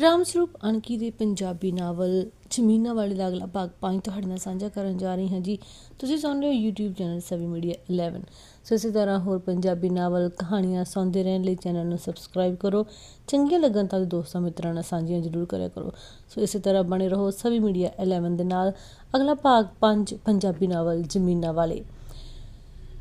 ਰਾਮ ਸਰੂਪ ਅਣਕੀ ਦੇ ਪੰਜਾਬੀ ਨਾਵਲ ਜ਼ਮੀਨਾਂ ਵਾਲੇ ਦਾ ਅਗਲਾ ਭਾਗ ਪੰਜ ਤੁਹਾਡੇ ਨਾਲ ਸਾਂਝਾ ਕਰਨ ਜਾ ਰਹੀ ਹਾਂ ਜੀ। ਤੁਸੀਂ ਸੁਣ ਰਹੇ ਹੋ YouTube channel Savi media 11 so ਇਸੇ ਤਰ੍ਹਾਂ ਹੋਰ ਪੰਜਾਬੀ ਨਾਵਲ ਕਹਾਣੀਆਂ ਸੁਣਦੇ ਰਹਿਣ ਲਈ ਚੈਨਲ ਨੂੰ ਸਬਸਕ੍ਰਾਈਬ ਕਰੋ। ਚੰਗੀਆਂ ਲੱਗਣ ਤਾਂ ਦੋਸਤਾਂ ਮਿੱਤਰਾਂ ਨਾਲ ਸਾਂਝੀਆਂ ਜ਼ਰੂਰ ਕਰਿਆ ਕਰੋ। ਸੋ ਇਸੇ ਤਰ੍ਹਾਂ ਬਣੇ ਰਹੋ ਸਵੀ ਮੀਡੀਆ 11 ਦੇ ਨਾਲ। ਅਗਲਾ ਭਾਗ ਪੰਜ ਪੰਜਾਬੀ ਨਾਵਲ ਜ਼ਮੀਨਾਂ ਵਾਲੇ।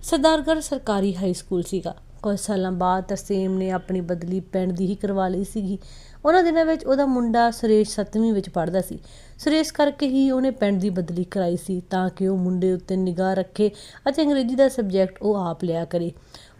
ਸਰਦਾਰਗੜ੍ਹ ਸਰਕਾਰੀ ਹਾਈ ਸਕੂਲ ਸੀਗਾ। ਕੁਝ ਸਾਲਾਂ ਬਾਅਦ ਤਰਸੇਮ ਨੇ ਆਪਣੀ ਬਦਲੀ ਪਿੰਡ ਦੀ ਹੀ ਕਰਵਾ ਲਈ ਸੀਗੀ। ਉਹਨਾਂ ਦਿਨਾਂ ਵਿੱਚ ਉਹਦਾ ਮੁੰਡਾ ਸੁਰੇਸ਼ 7ਵੀਂ ਵਿੱਚ ਪੜ੍ਹਦਾ ਸੀ। ਸੁਰੇਸ਼ ਕਰਕੇ ਹੀ ਉਹਨੇ ਪਿੰਡ ਦੀ ਬਦਲੀ ਕਰਾਈ ਸੀ ਤਾਂ ਕਿ ਉਹ ਮੁੰਡੇ ਉੱਤੇ ਨਿਗਾਹ ਰੱਖੇ ਅਤੇ ਅੰਗਰੇਜ਼ੀ ਦਾ ਸਬਜੈਕਟ ਉਹ ਆਪ ਲਿਆ ਕਰੇ।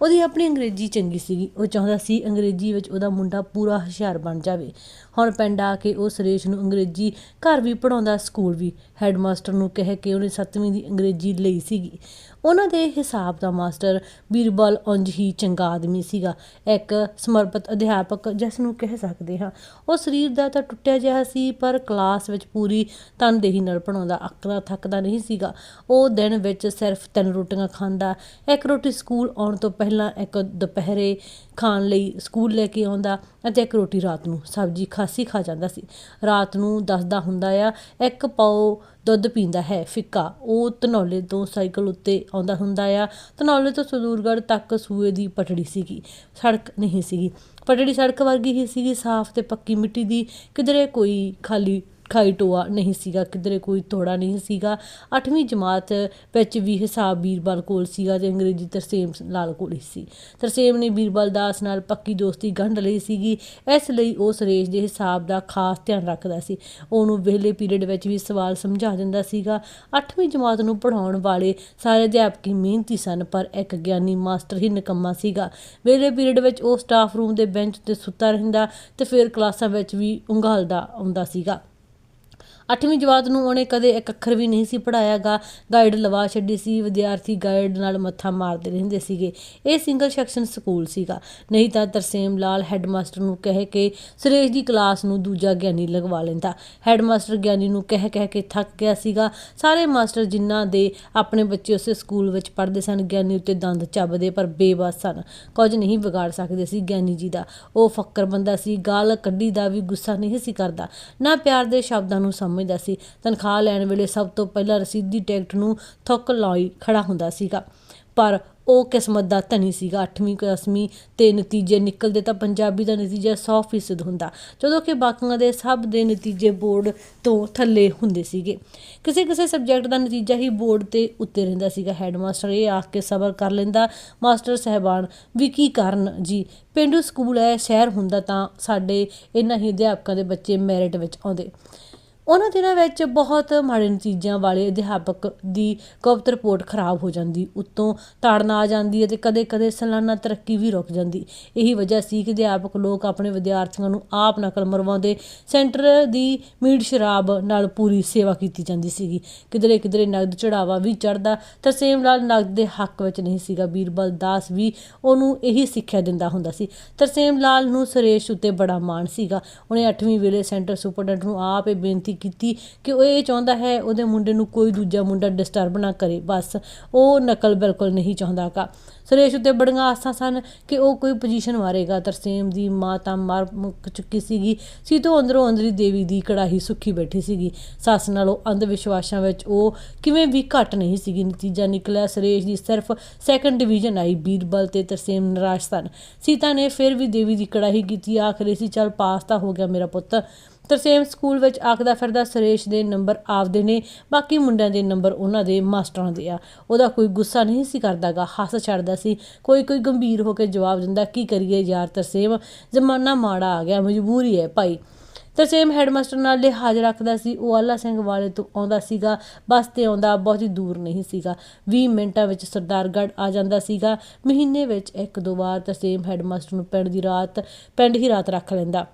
ਉਹਦੀ ਆਪਣੀ ਅੰਗਰੇਜ਼ੀ ਚੰਗੀ ਸੀਗੀ। ਉਹ ਚਾਹੁੰਦਾ ਸੀ ਅੰਗਰੇਜ਼ੀ ਵਿੱਚ ਉਹਦਾ ਮੁੰਡਾ ਪੂਰਾ ਹੁਸ਼ਿਆਰ ਬਣ ਜਾਵੇ। ਹੁਣ ਪਿੰਡ ਆ ਕੇ ਉਹ ਸੁਰੇਸ਼ ਨੂੰ ਅੰਗਰੇਜ਼ੀ ਘਰ ਵੀ ਪੜਾਉਂਦਾ ਸਕੂਲ ਵੀ। ਹੈੱਡਮਾਸਟਰ ਨੂੰ ਕਹਿ ਕੇ ਉਹਨੇ 7ਵੀਂ ਦੀ ਅੰਗਰੇਜ਼ੀ ਲਈ ਸੀਗੀ। ਉਹਨਾਂ ਦੇ ਹਿਸਾਬ ਦਾ ਮਾਸਟਰ ਬੀਰਬਲ ਉਂਝ ਹੀ ਚੰਗਾ ਆਦਮੀ ਸੀਗਾ। ਇੱਕ ਸਮਰਪਿਤ ਅਧਿਆਪਕ ਜਿਸ ਨੂੰ ਕਹਿ ਸਕਦੇ ਹਾਂ। ਉਹ ਸਰੀਰ ਦਾ ਤਾਂ ਟੁੱਟਿਆ ਜਿਹਾ ਸੀ, ਪਰ ਕਲਾਸ ਵਿੱਚ ਪੂਰੀ ਤਨਦੇਹੀ ਨਾਲ ਪੜਾਉਂਦਾ ਅੱਕਦਾ, ਥੱਕਦਾ ਨਹੀਂ ਸੀਗਾ। ਉਹ ਦਿਨ ਵਿੱਚ ਸਿਰਫ ਤਿੰਨ ਰੋਟੀਆਂ ਖਾਂਦਾ। ਇੱਕ ਰੋਟੀ ਸਕੂਲ ਆਉਣ ਤੋਂ ਪਹਿਲਾਂ ਇੱਕ ਦੁਪਹਿਰੇ ਖਾਣ ਲਈ ਸਕੂਲ ਲੈ ਕੇ ਆਉਂਦਾ ਅਤੇ ਇੱਕ ਰੋਟੀ ਰਾਤ ਨੂੰ ਸਬਜ਼ੀ ਖਾਸੀ ਖਾ ਜਾਂਦਾ ਸੀ। ਰਾਤ ਨੂੰ ਦੱਸਦਾ ਹੁੰਦਾ ਆ, ਇੱਕ ਪਾਉ ਦੁੱਧ ਪੀਂਦਾ ਹੈ, ਫਿੱਕਾ। ਉਹ ਧਨੌਲੇ ਤੋਂ ਸਾਈਕਲ ਉੱਤੇ ਆਉਂਦਾ ਹੁੰਦਾ ਆ। ਧਨੌਲੇ ਤੋਂ ਸਦੂਰਗੜ੍ਹ ਤੱਕ ਸੂਏ ਦੀ ਪਟੜੀ ਸੀਗੀ। ਸੜਕ ਨਹੀਂ ਸੀਗੀ। ਪਟੜੀ ਸੜਕ ਵਰਗੀ ਹੀ ਸੀਗੀ, ਸਾਫ਼ ਤੇ ਪੱਕੀ ਮਿੱਟੀ ਦੀ। ਕਿਧਰੇ ਕੋਈ ਖਾਲੀ ਖਾਈ ਟੋਆ ਨਹੀਂ ਸੀਗਾ, ਕਿਧਰੇ ਕੋਈ ਥੋੜਾ ਨਹੀਂ ਸੀਗਾ। 8ਵੀਂ ਜਮਾਤ ਵਿੱਚ ਵੀ ਹਿਸਾਬ ਬੀਰਬਲ ਕੋਲ ਸੀਗਾ ਤੇ ਅੰਗਰੇਜ਼ੀ ਤਰਸੇਮ ਲਾਲ ਕੋਲ ਹੀ ਸੀ। ਤਰਸੇਮ ਨੇ ਬੀਰਬਲ ਦਾਸ ਨਾਲ ਪੱਕੀ ਦੋਸਤੀ ਗੰਢ ਲਈ ਸੀਗੀ, ਇਸ ਲਈ ਉਹ ਸੁਰੇਸ਼ ਦੇ ਹਿਸਾਬ ਦਾ ਖਾਸ ਧਿਆਨ ਰੱਖਦਾ ਸੀ। ਉਹਨੂੰ ਵਿਹਲੇ ਪੀਰੀਅਡ ਵਿੱਚ ਵੀ ਸਵਾਲ ਸਮਝਾ ਦਿੰਦਾ ਸੀਗਾ। 8ਵੀਂ ਜਮਾਤ ਨੂੰ ਪੜ੍ਹਾਉਣ ਵਾਲੇ ਸਾਰੇ ਅਧਿਆਪਕ ਮਿਹਨਤੀ ਸਨ, ਪਰ ਇੱਕ ਗਿਆਨੀ ਮਾਸਟਰ ਹੀ ਨਿਕੰਮਾ ਸੀਗਾ। ਵਿਹਲੇ ਪੀਰੀਅਡ ਵਿੱਚ ਉਹ ਸਟਾਫ ਰੂਮ ਦੇ ਬੈਂਚ ਤੇ ਸੁੱਤਾ ਰਹਿੰਦਾ ਤੇ ਫਿਰ ਕਲਾਸਾਂ ਵਿੱਚ ਵੀ ਉਂਘਾਲਦਾ ਆਉਂਦਾ ਸੀਗਾ। ਅੱਠਵੀਂ ਜਮਾਤ ਨੂੰ ਉਹਨੇ ਕਦੇ ਇੱਕ ਅੱਖਰ ਵੀ ਨਹੀਂ ਸੀ ਪੜਾਇਆਗਾ ਗਾਈਡ ਲਵਾ ਛੱਡੀ ਸੀ, ਵਿਦਿਆਰਥੀ ਗਾਈਡ ਨਾਲ ਮੱਥਾ ਮਾਰਦੇ ਰਹਿੰਦੇ ਸੀਗੇ। ਇਹ ਸਿੰਗਲ ਸੈਕਸ਼ਨ ਸਕੂਲ ਸੀਗਾ। ਨਹੀਂ ਤਾਂ ਤਰਸੇਮ ਲਾਲ ਹੈੱਡਮਾਸਟਰ ਨੂੰ ਕਹਿ ਕੇ ਸੁਰੇਸ਼ ਦੀ ਕਲਾਸ ਨੂੰ ਦੂਜਾ ਗਿਆਨੀ ਲਗਵਾ ਲੈਂਦਾ। ਹੈੱਡਮਾਸਟਰ ਗਿਆਨੀ ਨੂੰ ਕਹਿ ਕਹਿ ਕੇ ਥੱਕ ਗਿਆ ਸੀਗਾ। ਸਾਰੇ ਮਾਸਟਰ ਜਿਨ੍ਹਾਂ ਦੇ ਆਪਣੇ ਬੱਚੇ ਉਸੇ ਸਕੂਲ ਵਿੱਚ ਪੜ੍ਹਦੇ ਸਨ, ਗਿਆਨੀ ਉੱਤੇ ਦੰਦ ਚੱਬਦੇ ਪਰ ਬੇਬਸ ਸਨ। ਕੁਝ ਨਹੀਂ ਵਿਗਾੜ ਸਕਦੇ ਸੀ ਗਿਆਨੀ ਜੀ ਦਾ। ਉਹ ਫੱਕਰ ਬੰਦਾ ਸੀ, ਗਾਲ ਕੱਢੀ ਦਾ ਵੀ ਗੁੱਸਾ ਨਹੀਂ ਸੀ ਕਰਦਾ। ਨਾ ਪਿਆਰ ਦੇ ਸ਼ਬਦਾਂ ਨੂੰ ਸਮਝ ਸਮਝਦਾ ਸੀ। ਤਨਖਾਹ ਲੈਣ ਵੇਲੇ ਸਭ ਤੋਂ ਪਹਿਲਾਂ ਰਸੀਦੀ ਟਿਕਟ ਨੂੰ ਥੁੱਕ ਲਾਈ ਖੜਾ ਹੁੰਦਾ ਸੀਗਾ। ਪਰ ਉਹ ਕਿਸਮਤ ਦਾ ਧਨੀ ਸੀਗਾ। 8ਵੀਂ 10ਵੀਂ ਤੇ ਨਤੀਜੇ ਨਿਕਲਦੇ ਤਾਂ ਪੰਜਾਬੀ ਦਾ ਨਤੀਜਾ 100% ਹੁੰਦਾ, ਜਦੋਂ ਕਿ ਬਾਕੀਆਂ ਦੇ ਸਭ ਦੇ ਨਤੀਜੇ ਬੋਰਡ ਤੋਂ ਥੱਲੇ ਹੁੰਦੇ ਸੀਗੇ। ਕਿਸੇ ਕਿਸੇ ਸਬਜੈਕਟ ਦਾ ਨਤੀਜਾ ਹੀ ਬੋਰਡ ਤੇ ਉੱਤੇ ਰਹਿੰਦਾ ਸੀਗਾ। ਹੈਡਮਾਸਟਰ ਇਹ ਆਖ ਕੇ ਸਬਰ ਕਰ ਲੈਂਦਾ, ਮਾਸਟਰ ਸਹਿਬਾਨ, ਵੀ ਕੀ ਕਰਨ ਜੀ? ਪਿੰਡੂ ਸਕੂਲ ਹੈ, ਸ਼ਹਿਰ ਹੁੰਦਾ ਤਾਂ ਸਾਡੇ ਇਹਨਾਂ ਹੀ ਅਧਿਆਪਕਾਂ ਦੇ ਬੱਚੇ ਮੈਰਿਟ ਵਿੱਚ ਆਉਂਦੇ। ਉਹਨਾਂ ਦਿਨਾਂ ਵਿੱਚ ਬਹੁਤ ਮਾੜੇ ਨਤੀਜਿਆਂ ਵਾਲੇ ਅਧਿਆਪਕ ਦੀ ਗੁਪਤ ਰਿਪੋਰਟ ਖਰਾਬ ਹੋ ਜਾਂਦੀ, ਉੱਤੋਂ ਤਾੜਨਾ ਆ ਜਾਂਦੀ ਹੈ ਅਤੇ ਕਦੇ-ਕਦੇ ਸਾਲਾਨਾ ਤਰੱਕੀ ਵੀ ਰੁਕ ਜਾਂਦੀ। ਇਹੀ ਵਜ੍ਹਾ ਸੀ ਕਿ ਅਧਿਆਪਕ ਲੋਕ ਆਪਣੇ ਵਿਦਿਆਰਥੀਆਂ ਨੂੰ ਆਪ ਨਕਲ ਮਰਵਾਉਂਦੇ, ਸੈਂਟਰ ਦੀ ਮੀਟ ਸ਼ਰਾਬ ਨਾਲ ਪੂਰੀ ਸੇਵਾ ਕੀਤੀ ਜਾਂਦੀ ਸੀਗੀ। ਕਿਧਰੇ ਕਿਧਰੇ ਨਗਦ ਚੜਾਵਾ ਵੀ ਚੜਦਾ ਤਰਸੇਮ ਲਾਲ ਨਗਦ ਦੇ ਹੱਕ ਵਿੱਚ ਨਹੀਂ ਸੀਗਾ। ਬੀਰਬਲ ਦਾਸ ਵੀ ਉਹਨੂੰ ਇਹੀ ਸਿੱਖਿਆ ਦਿੰਦਾ ਹੁੰਦਾ ਸੀ। ਤਰਸੇਮ ਲਾਲ ਨੂੰ ਸੁਰੇਸ਼ ਉੱਤੇ ਬੜਾ ਮਾਣ ਸੀਗਾ। ਉਹਨੇ 8ਵੀਂ ਵੇਲੇ ਸੈਂਟਰ ਸੁਪਰਡੈਂਟ ਨੂੰ ਆਪ ਇਹ ਬੇਨਤੀ ਕੀਤੀ ਕਿ ਉਹ ਇਹ ਚਾਹੁੰਦਾ ਹੈ ਉਹਦੇ ਮੁੰਡੇ ਨੂੰ ਕੋਈ ਦੂਜਾ ਮੁੰਡਾ ਡਿਸਟਰਬ ਨਾ ਕਰੇ। ਬਸ, ਉਹ ਨਕਲ ਬਿਲਕੁਲ ਨਹੀਂ ਚਾਹੁੰਦਾਗਾ। ਸੁਰੇਸ਼ ਉੱਤੇ ਬੜੀਆਂ ਆਸਾਂ ਸਨ ਕਿ ਉਹ ਕੋਈ ਪੋਜੀਸ਼ਨ ਮਾਰੇਗਾ। ਤਰਸੇਮ ਦੀ ਮਾਂ ਤਾਂ ਮਾਰ ਮੁੱਕ ਚੁੱਕੀ ਸੀਗੀ। ਸੀਤੋ ਅੰਦਰੋਂ ਅੰਦਰੀ ਦੇਵੀ ਦੀ ਕੜਾਹੀ ਸੁੱਕੀ ਬੈਠੀ ਸੀਗੀ। ਸੱਸ ਨਾਲੋਂ ਅੰਧ ਵਿਸ਼ਵਾਸਾਂ ਵਿੱਚ ਉਹ ਕਿਵੇਂ ਵੀ ਘੱਟ ਨਹੀਂ ਸੀਗੀ। ਨਤੀਜਾ ਨਿਕਲਿਆ। ਸੁਰੇਸ਼ ਦੀ ਸਿਰਫ ਸੈਕੰਡ ਡਿਵੀਜ਼ਨ ਆਈ। ਬੀਰਬਲ ਤੇ ਤਰਸੇਮ ਨਿਰਾਸ਼ ਸਨ। ਸੀਤਾ ਨੇ ਫਿਰ ਵੀ ਦੇਵੀ ਦੀ ਕੜਾਹੀ ਕੀਤੀ। ਆਖਰੇ ਸੀ, ਚੱਲ ਪਾਸ ਤਾਂ ਹੋ ਗਿਆ ਮੇਰਾ ਪੁੱਤ। ਤਰਸੇਮ ਸਕੂਲ ਵਿੱਚ ਆਖਦਾ ਫਿਰਦਾ ਸੁਰੇਸ਼ ਦੇ ਨੰਬਰ ਆਪਦੇ ਨੇ, ਬਾਕੀ ਮੁੰਡਿਆਂ ਦੇ ਨੰਬਰ ਉਹਨਾਂ ਦੇ ਮਾਸਟਰਾਂ ਦੇ ਆ। ਉਹਦਾ ਕੋਈ ਗੁੱਸਾ ਨਹੀਂ ਸੀ ਕਰਦਾਗਾ, ਹੱਸ ਛੱਡਦਾ ਸੀ। ਕੋਈ ਕੋਈ ਗੰਭੀਰ ਹੋ ਕੇ ਜਵਾਬ ਦਿੰਦਾ, ਕੀ ਕਰੀਏ ਯਾਰ ਤਰਸੇਮ, ਜ਼ਮਾਨਾ ਮਾੜਾ ਆ ਗਿਆ, ਮਜਬੂਰੀ ਹੈ ਭਾਈ। ਤਰਸੇਮ ਹੈਡਮਾਸਟਰ ਨਾਲ ਲਿਹਾਜ਼ ਰੱਖਦਾ ਸੀ। ਉਹ ਆਲਾ ਸਿੰਘ ਵਾਲੇ ਤੋਂ ਆਉਂਦਾ ਸੀਗਾ, ਬੱਸ ਤੇ ਆਉਂਦਾ, ਬਹੁਤੀ ਦੂਰ ਨਹੀਂ ਸੀਗਾ। 20 ਮਿੰਟਾਂ ਵਿੱਚ ਸਰਦਾਰਗੜ੍ਹ ਆ ਜਾਂਦਾ ਸੀਗਾ। ਮਹੀਨੇ ਵਿੱਚ ਇੱਕ ਦੋ ਵਾਰ ਤਰਸੇਮ ਹੈਡਮਾਸਟਰ ਨੂੰ ਪਿੰਡ ਦੀ ਰਾਤ, ਪਿੰਡ ਹੀ ਰਾਤ ਰੱਖ ਲੈਂਦਾ।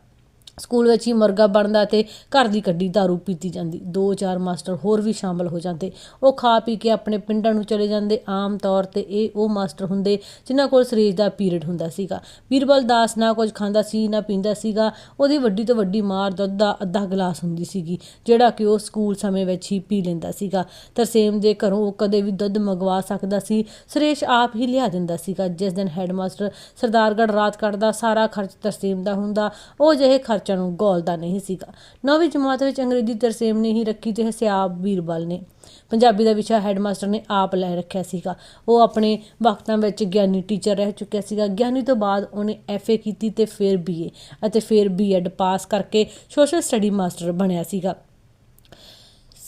ਸਕੂਲ ਵਿੱਚ ਹੀ ਮੁਰਗਾ ਬਣਦਾ ਅਤੇ ਘਰ ਦੀ ਕੱਢੀ दारू ਪੀਤੀ ਜਾਂਦੀ। ਦੋ ਚਾਰ ਮਾਸਟਰ ਹੋਰ ਵੀ ਸ਼ਾਮਲ ਹੋ ਜਾਂਦੇ। ਉਹ ਖਾ ਪੀ ਕੇ ਆਪਣੇ ਪਿੰਡਾਂ ਨੂੰ ਚਲੇ ਜਾਂਦੇ। ਆਮ ਤੌਰ ਤੇ ਇਹ ਉਹ ਮਾਸਟਰ ਹੁੰਦੇ ਜਿਨ੍ਹਾਂ ਕੋਲ ਸਰੀਰ ਦਾ ਪੀਰੀਅਡ ਹੁੰਦਾ ਸੀਗਾ। ਬੀਰਬਲ ਦਾਸ ਨਾ ਕੁਝ ਖਾਂਦਾ ਸੀ, ਨਾ ਪੀਂਦਾ ਸੀਗਾ। ਉਹਦੀ ਵੱਡੀ ਤੋਂ ਵੱਡੀ ਮਾਰ ਦੁੱਧ ਦਾ ਅੱਧਾ ਗਲਾਸ ਹੁੰਦੀ ਸੀਗੀ, ਜਿਹੜਾ ਕਿ ਉਹ ਸਕੂਲ ਸਮੇਂ ਵਿੱਚ ਹੀ ਪੀ ਲੈਂਦਾ ਸੀਗਾ। ਤਰਸੇਮ ਦੇ ਘਰੋਂ ਉਹ ਕਦੇ ਵੀ ਦੁੱਧ ਮੰਗਵਾ ਸਕਦਾ ਸੀ। ਸੁਰੇਸ਼ ਆਪ ਹੀ ਲਿਆ ਦਿੰਦਾ ਸੀਗਾ। ਜਿਸ ਦਿਨ ਹੈਡਮਾਸਟਰ ਸਰਦਾਰਗੜ੍ਹ ਰਾਤ ਕੱਢਦਾ, ਸਾਰਾ ਖਰਚ ਤਰਸੇਮ ਦਾ ਹੁੰਦਾ। ਉਹ ਜਿਹੇ ਖਰਚ ਬੱਚਿਆਂ ਨੂੰ ਗੋਲਦਾ ਨਹੀਂ ਸੀਗਾ। ਨੌਵੀਂ ਜਮਾਤ ਵਿੱਚ ਅੰਗਰੇਜ਼ੀ ਤਰਸੇਮ ਨੇ ਹੀ ਰੱਖੀ ਤੇ ਹਸਿਆਬ ਬੀਰਬਲ ਨੇ। ਪੰਜਾਬੀ ਦਾ ਵਿਸ਼ਾ ਹੈਡਮਾਸਟਰ ਨੇ ਆਪ ਲੈ ਰੱਖਿਆ ਸੀਗਾ। ਉਹ ਆਪਣੇ ਵਕਤਾਂ ਵਿੱਚ ਗਿਆਨੀ ਟੀਚਰ ਰਹਿ ਚੁੱਕਿਆ ਸੀਗਾ। ਗਿਆਨੀ ਤੋਂ ਬਾਅਦ ਉਹਨੇ ਐਫਏ ਕੀਤੀ ਤੇ ਫਿਰ ਬੀਏ ਅਤੇ ਫਿਰ ਬੀਐਡ ਪਾਸ ਕਰਕੇ ਸੋਸ਼ਲ ਸਟੱਡੀ ਮਾਸਟਰ ਬਣਿਆ ਸੀਗਾ।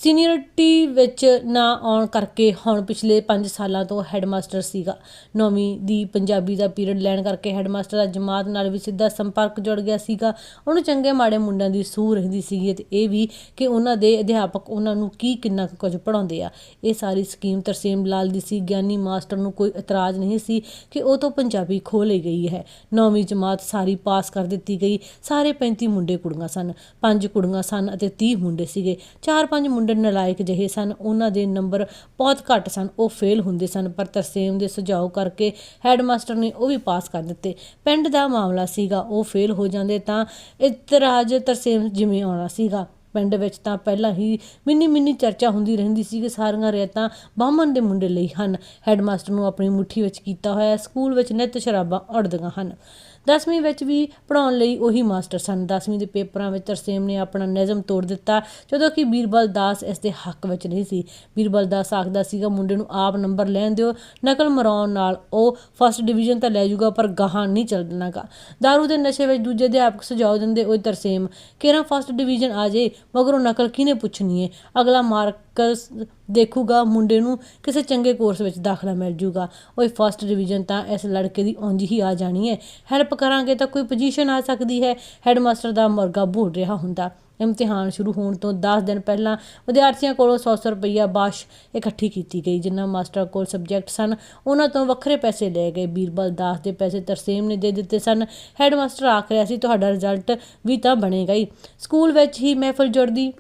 ਸੀਨੀਅਰਟੀ ਵਿੱਚ ਨਾ ਆਉਣ ਕਰਕੇ ਹੁਣ ਪਿਛਲੇ 5 ਸਾਲਾਂ ਤੋਂ ਹੈਡਮਾਸਟਰ ਸੀਗਾ। ਨੌਵੀਂ ਦੀ ਪੰਜਾਬੀ ਦਾ ਪੀਰੀਅਡ ਲੈਣ ਕਰਕੇ ਹੈਡਮਾਸਟਰ ਦਾ ਜਮਾਤ ਨਾਲ ਵੀ ਸਿੱਧਾ ਸੰਪਰਕ ਜੁੜ ਗਿਆ ਸੀਗਾ। ਉਹਨੂੰ ਚੰਗੇ ਮਾੜੇ ਮੁੰਡਿਆਂ ਦੀ ਸੂਹ ਰਹਿੰਦੀ ਸੀਗੀ ਤੇ ਇਹ ਵੀ ਕਿ ਉਹਨਾਂ ਦੇ ਅਧਿਆਪਕ ਉਹਨਾਂ ਨੂੰ ਕੀ ਕਿੰਨਾ ਕੁ ਕੁਝ ਪੜਾਉਂਦੇ ਆ। ਇਹ ਸਾਰੀ ਸਕੀਮ ਤਰਸੇਮ ਲਾਲ ਦੀ ਸੀ। ਗਿਆਨੀ ਮਾਸਟਰ ਨੂੰ ਕੋਈ ਇਤਰਾਜ਼ ਨਹੀਂ ਸੀ ਕਿ ਉਹ ਤੋਂ ਪੰਜਾਬੀ ਖੋਹ ਲਈ ਗਈ ਹੈ। ਨੌਵੀਂ ਜਮਾਤ ਸਾਰੀ ਪਾਸ ਕਰ ਦਿੱਤੀ ਗਈ। ਸਾਰੇ 35 ਮੁੰਡੇ ਕੁੜੀਆਂ ਸਨ। ਪੰਜ ਕੁੜੀਆਂ ਸਨ ਅਤੇ 30 ਮੁੰਡੇ ਸੀਗੇ। ਚਾਰ ਪੰਜ ਮੁੰਡੇ ਨਲਾਇਕ ਜਿਹੇ ਸਨ, ਉਹਨਾਂ ਦੇ ਨੰਬਰ ਬਹੁਤ ਘੱਟ ਸਨ, ਉਹ ਫੇਲ ਹੁੰਦੇ ਸਨ, ਪਰ ਤਰਸੇਮ ਦੇ ਸੁਝਾਅ ਕਰਕੇ ਹੈਡਮਾਸਟਰ ਨੇ ਉਹ ਵੀ ਪਾਸ ਕਰ ਦਿੱਤੇ। ਪਿੰਡ ਦਾ ਮਾਮਲਾ ਸੀਗਾ, ਉਹ ਫੇਲ ਹੋ ਜਾਂਦੇ ਤਾਂ ਇਤਰਾਜ਼ ਤਰਸੇਮ ਜਿਵੇਂ ਆਉਣਾ ਸੀਗਾ। ਪਿੰਡ ਵਿੱਚ ਤਾਂ ਪਹਿਲਾਂ ਹੀ ਮਿੰਨੀ ਮਿੰਨੀ ਚਰਚਾ ਹੁੰਦੀ ਰਹਿੰਦੀ ਸੀ ਕਿ ਸਾਰੀਆਂ ਰਿਆਤਾਂ ਬਾਹਮਣ ਦੇ ਮੁੰਡੇ ਲਈ ਹਨ। ਹੈਡਮਾਸਟਰ ਨੂੰ ਆਪਣੀ ਮੁੱਠੀ ਵਿੱਚ ਕੀਤਾ ਹੋਇਆ ਸਕੂਲ ਵਿੱਚ ਨਿੱਤ ਸ਼ਰਾਬਾਂ ਉੜਦੀਆਂ ਹਨ। ਦਸਵੀਂ ਵਿੱਚ ਵੀ ਪੜਾਉਣ ਲਈ ਉਹੀ ਮਾਸਟਰ ਸਨ। ਦਸਵੀਂ ਦੇ ਪੇਪਰਾਂ ਵਿੱਚ ਤਰਸੇਮ ਨੇ ਆਪਣਾ ਨਿਯਮ ਤੋੜ ਦਿੱਤਾ, ਜਦੋਂ ਕਿ ਬੀਰਬਲ ਦਾਸ ਇਸ ਦੇ ਹੱਕ ਵਿੱਚ ਨਹੀਂ ਸੀ। ਬੀਰਬਲ ਦਾਸ ਆਖਦਾ ਸੀਗਾ, ਮੁੰਡੇ ਨੂੰ ਆਪ ਨੰਬਰ ਲੈਣ ਦਿਓ, ਨਕਲ ਮਰਾਉਣ ਨਾਲ ਉਹ ਫਸਟ ਡਿਵੀਜ਼ਨ ਤਾਂ ਲੈ ਜਾਊਗਾ, ਪਰ ਗਾਹਾਂ ਨਹੀਂ ਚੱਲਣਾਗਾ। ਦਾਰੂ ਦੇ ਨਸ਼ੇ ਵਿੱਚ ਦੂਜੇ ਅਧਿਆਪਕ ਸੁਝਾਅ ਦਿੰਦੇ ਉਹ ਤਰਸੇਮ, ਕਿਹੜਾ ਫਸਟ ਡਿਵੀਜ਼ਨ ਆ ਜੇ, ਮਗਰੋਂ ਨਕਲ ਕਿਹਨੇ ਪੁੱਛਣੀ ਹੈ ਅਗਲਾ ਮਾਰਕ ਮਾਰਕਸ ਦੇਖੂਗਾ, ਮੁੰਡੇ ਨੂੰ ਕਿਸੇ ਚੰਗੇ ਕੋਰਸ ਵਿੱਚ ਦਾਖਲਾ ਮਿਲ ਜੂਗਾ। ਓਏ ਫਸਟ ਡਿਵੀਜ਼ਨ ਤਾਂ ਇਸ ਲੜਕੇ ਦੀ ਉਂਝ ਹੀ ਆ ਜਾਣੀ ਹੈ। ਹੈਲਪ ਕਰਾਂਗੇ ਤਾਂ ਕੋਈ ਪੋਜੀਸ਼ਨ ਆ ਸਕਦੀ ਹੈ। ਹੈਡਮਾਸਟਰ ਦਾ ਮੁਰਗਾ ਬੋਲ ਰਿਹਾ ਹੁੰਦਾ। ਇਮਤਿਹਾਨ ਸ਼ੁਰੂ ਹੋਣ ਤੋਂ 10 ਦਿਨ ਪਹਿਲਾਂ ਵਿਦਿਆਰਥੀਆਂ ਕੋਲੋਂ 100 ਰੁਪਈਆ ਬਾਸ਼ ਇਕੱਠੀ ਕੀਤੀ ਗਈ, ਜਿਨ੍ਹਾਂ ਮਾਸਟਰ ਕੋਲ ਸਬਜੈਕਟ ਸਨ। ਉਹਨਾਂ ਤੋਂ ਵੱਖਰੇ ਪੈਸੇ ਲਏ ਗਏ। ਬੀਰਬਲ ਦਾਸ ਦੇ ਪੈਸੇ ਤਰਸੇਮ ਨੇ ਦੇ ਦਿੱਤੇ ਸਨ। ਹੈਡਮਾਸਟਰ ਆਖ ਰਿਹਾ ਸੀ, ਤੁਹਾਡਾ ਰਿਜ਼ਲਟ ਵੀ ਤਾਂ ਬਣੇਗਾ ਹੀ। ਸਕੂਲ ਵਿੱਚ ਹੀ ਮਹਿਫਲ ਜੁੜਦੀ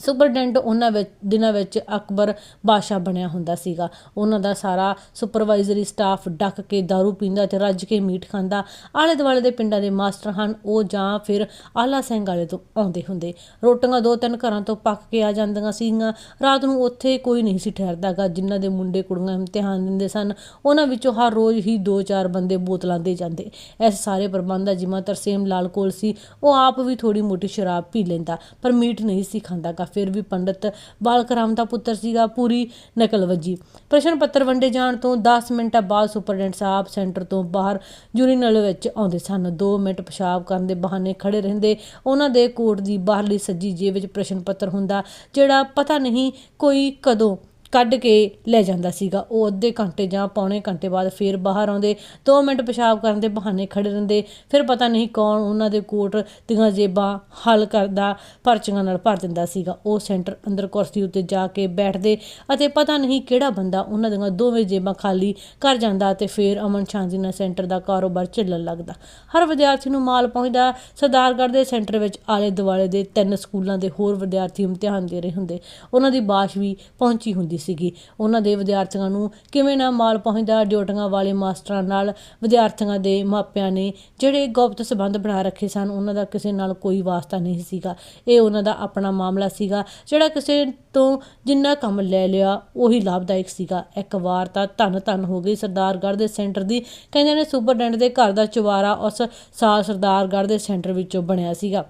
ਸੁਪਰਡੈਂਟ ਉਹਨਾਂ ਵਿੱਚ, ਦਿਨਾਂ ਵਿੱਚ ਅਕਬਰ ਬਾਦਸ਼ਾਹ ਬਣਿਆ ਹੁੰਦਾ ਸੀਗਾ। ਉਹਨਾਂ ਦਾ ਸਾਰਾ ਸੁਪਰਵਾਈਜ਼ਰੀ ਸਟਾਫ ਡੱਕ ਕੇ दारू ਪੀਂਦਾ ਤੇ ਰੱਜ ਕੇ ਮੀਟ ਖਾਂਦਾ। ਆਲੇ ਦੁਆਲੇ ਦੇ ਪਿੰਡਾਂ ਦੇ ਮਾਸਟਰ ਹਨ, ਉਹ ਜਾਂ ਫਿਰ ਆਲਾ ਸਿੰਘ ਵਾਲੇ ਤੋਂ ਆਉਂਦੇ ਹੁੰਦੇ। ਰੋਟੀਆਂ ਦੋ ਤਿੰਨ ਘਰਾਂ ਤੋਂ ਪੱਕ ਕੇ ਆ ਜਾਂਦੀਆਂ ਸੀਗੀਆਂ। ਰਾਤ ਨੂੰ ਉੱਥੇ ਕੋਈ ਨਹੀਂ ਸੀ ਠਹਿਰਦਾਗਾ, ਜਿਨ੍ਹਾਂ ਦੇ ਮੁੰਡੇ ਕੁੜੀਆਂ ਇਮਤਿਹਾਨ ਦਿੰਦੇ ਸਨ। ਉਹਨਾਂ ਵਿੱਚੋਂ ਹਰ ਰੋਜ਼ ਹੀ ਦੋ ਚਾਰ ਬੰਦੇ ਬੋਤਲਾਂ ਦੇ ਜਾਂਦੇ। ਇਸ ਸਾਰੇ ਪ੍ਰਬੰਧ ਦਾ ਜਿਮਾ ਤਰਸੇਮ ਲਾਲ ਕੋਲ ਸੀ, ਉਹ ਆਪ ਵੀ ਥੋੜੀ ਮੋਟੀ ਸ਼ਰਾਬ ਪੀ ਲੈਂਦਾ, ਪਰ ਮੀਟ ਨਹੀਂ ਸੀ ਖਾਂਦਾ ਕਾ ਫਿਰ ਵੀ ਪੰਡਤ ਬਾਲਕ ਰਾਮ ਦਾ ਪੁੱਤਰ ਸੀਗਾ ਪੂਰੀ ਨਕਲ ਵੱਜੀ। ਪ੍ਰਸ਼ਨ ਪੱਤਰ ਵੰਡੇ ਜਾਣ ਤੋਂ 10 ਮਿੰਟਾਂ ਬਾਅਦ ਸੁਪਰਡੈਂਟ ਸਾਹਿਬ ਸੈਂਟਰ ਤੋਂ ਬਾਹਰ ਯੂਰੀਨਲ ਵਿੱਚ ਆਉਂਦੇ ਸਨ। 2 ਮਿੰਟ ਪਿਸ਼ਾਬ ਕਰਨ ਦੇ ਬਹਾਨੇ ਖੜੇ ਰਹਿੰਦੇ ਉਹਨਾਂ ਦੇ ਕੋਟ ਦੀ ਬਾਹਰਲੀ ਸੱਜੀ ਜੇਬ ਵਿੱਚ ਪ੍ਰਸ਼ਨ ਪੱਤਰ ਹੁੰਦਾ, ਜਿਹੜਾ ਪਤਾ ਨਹੀਂ ਕੋਈ ਕਦੋਂ ਕੱਢ ਕੇ ਲੈ ਜਾਂਦਾ ਸੀਗਾ। ਉਹ ਅੱਧੇ ਘੰਟੇ ਜਾਂ ਪੌਣੇ ਘੰਟੇ ਬਾਅਦ ਫੇਰ ਬਾਹਰ ਆਉਂਦੇ 2 ਮਿੰਟ ਪਿਸ਼ਾਬ ਕਰਨ ਦੇ ਬਹਾਨੇ ਖੜੇ ਰਹਿੰਦੇ, ਫਿਰ ਪਤਾ ਨਹੀਂ ਕੌਣ ਉਹਨਾਂ ਦੇ ਕੋਟ ਦੀਆਂ ਜੇਬਾਂ ਹੱਲ ਕਰਦਾ, ਪਰਚੀਆਂ ਨਾਲ ਭਰ ਦਿੰਦਾ ਸੀਗਾ। ਉਹ ਸੈਂਟਰ ਅੰਦਰ ਕੁਰਸੀ ਉੱਤੇ ਜਾ ਕੇ ਬੈਠਦੇ ਅਤੇ ਪਤਾ ਨਹੀਂ ਕਿਹੜਾ ਬੰਦਾ ਉਹਨਾਂ ਦੀਆਂ ਦੋਵੇਂ ਜੇਬਾਂ ਖਾਲੀ ਕਰ ਜਾਂਦਾ ਤੇ ਫਿਰ ਅਮਨ ਸ਼ਾਂਤੀ ਨਾਲ ਸੈਂਟਰ ਦਾ ਕਾਰੋਬਾਰ ਚੱਲਣ ਲੱਗਦਾ। ਹਰ ਵਿਦਿਆਰਥੀ ਨੂੰ ਮਾਲ ਪਹੁੰਚਦਾ। ਸਰਦਾਰਗੜ੍ਹ ਦੇ ਸੈਂਟਰ ਵਿੱਚ ਆਲੇ ਦੁਆਲੇ ਦੇ ਤਿੰਨ ਸਕੂਲਾਂ ਦੇ ਹੋਰ ਵਿਦਿਆਰਥੀ ਇਮਤਿਹਾਨ ਦੇ ਰਹੇ ਹੁੰਦੇ। ਉਹਨਾਂ ਦੀ ਬਾਸ਼ ਵੀ ਪਹੁੰਚੀ ਹੁੰਦੀ ਸੀਗੀ। ਉਹਨਾਂ ਦੇ ਵਿਦਿਆਰਥੀਆਂ ਨੂੰ ਕਿਵੇਂ ਨਾ ਮਾਲ ਪਹੁੰਚਦਾ, ਡਿਊਟੀਆਂ ਵਾਲੇ ਮਾਸਟਰਾਂ ਨਾਲ ਵਿਦਿਆਰਥੀਆਂ ਦੇ ਮਾਪਿਆਂ ਨੇ ਜਿਹੜੇ ਗੁਪਤ ਸਬੰਧ ਬਣਾ ਰੱਖੇ ਸਨ, ਉਹਨਾਂ ਦਾ ਕਿਸੇ ਨਾਲ ਕੋਈ ਵਾਸਤਾ ਨਹੀਂ ਸੀਗਾ। ਇਹ ਉਹਨਾਂ ਦਾ ਆਪਣਾ ਮਾਮਲਾ ਸੀਗਾ, ਜਿਹੜਾ ਕਿਸੇ ਤੋਂ ਜਿੰਨਾ ਕੰਮ ਲੈ ਲਿਆ, ਉਹੀ ਲਾਭਦਾਇਕ ਸੀਗਾ। ਇੱਕ ਵਾਰ ਤਾਂ ਧੰਨ ਧੰਨ ਹੋ ਗਈ ਸਰਦਾਰਗੜ੍ਹ ਦੇ ਸੈਂਟਰ ਦੀ। ਕਹਿੰਦੇ ਨੇ ਸੁਪਰਡੈਂਟ ਦੇ ਘਰ ਦਾ ਚੁਬਾਰਾ ਉਸ ਸਾਲ ਸਰਦਾਰਗੜ੍ਹ ਦੇ ਸੈਂਟਰ ਵਿੱਚੋਂ ਬਣਿਆ ਸੀਗਾ।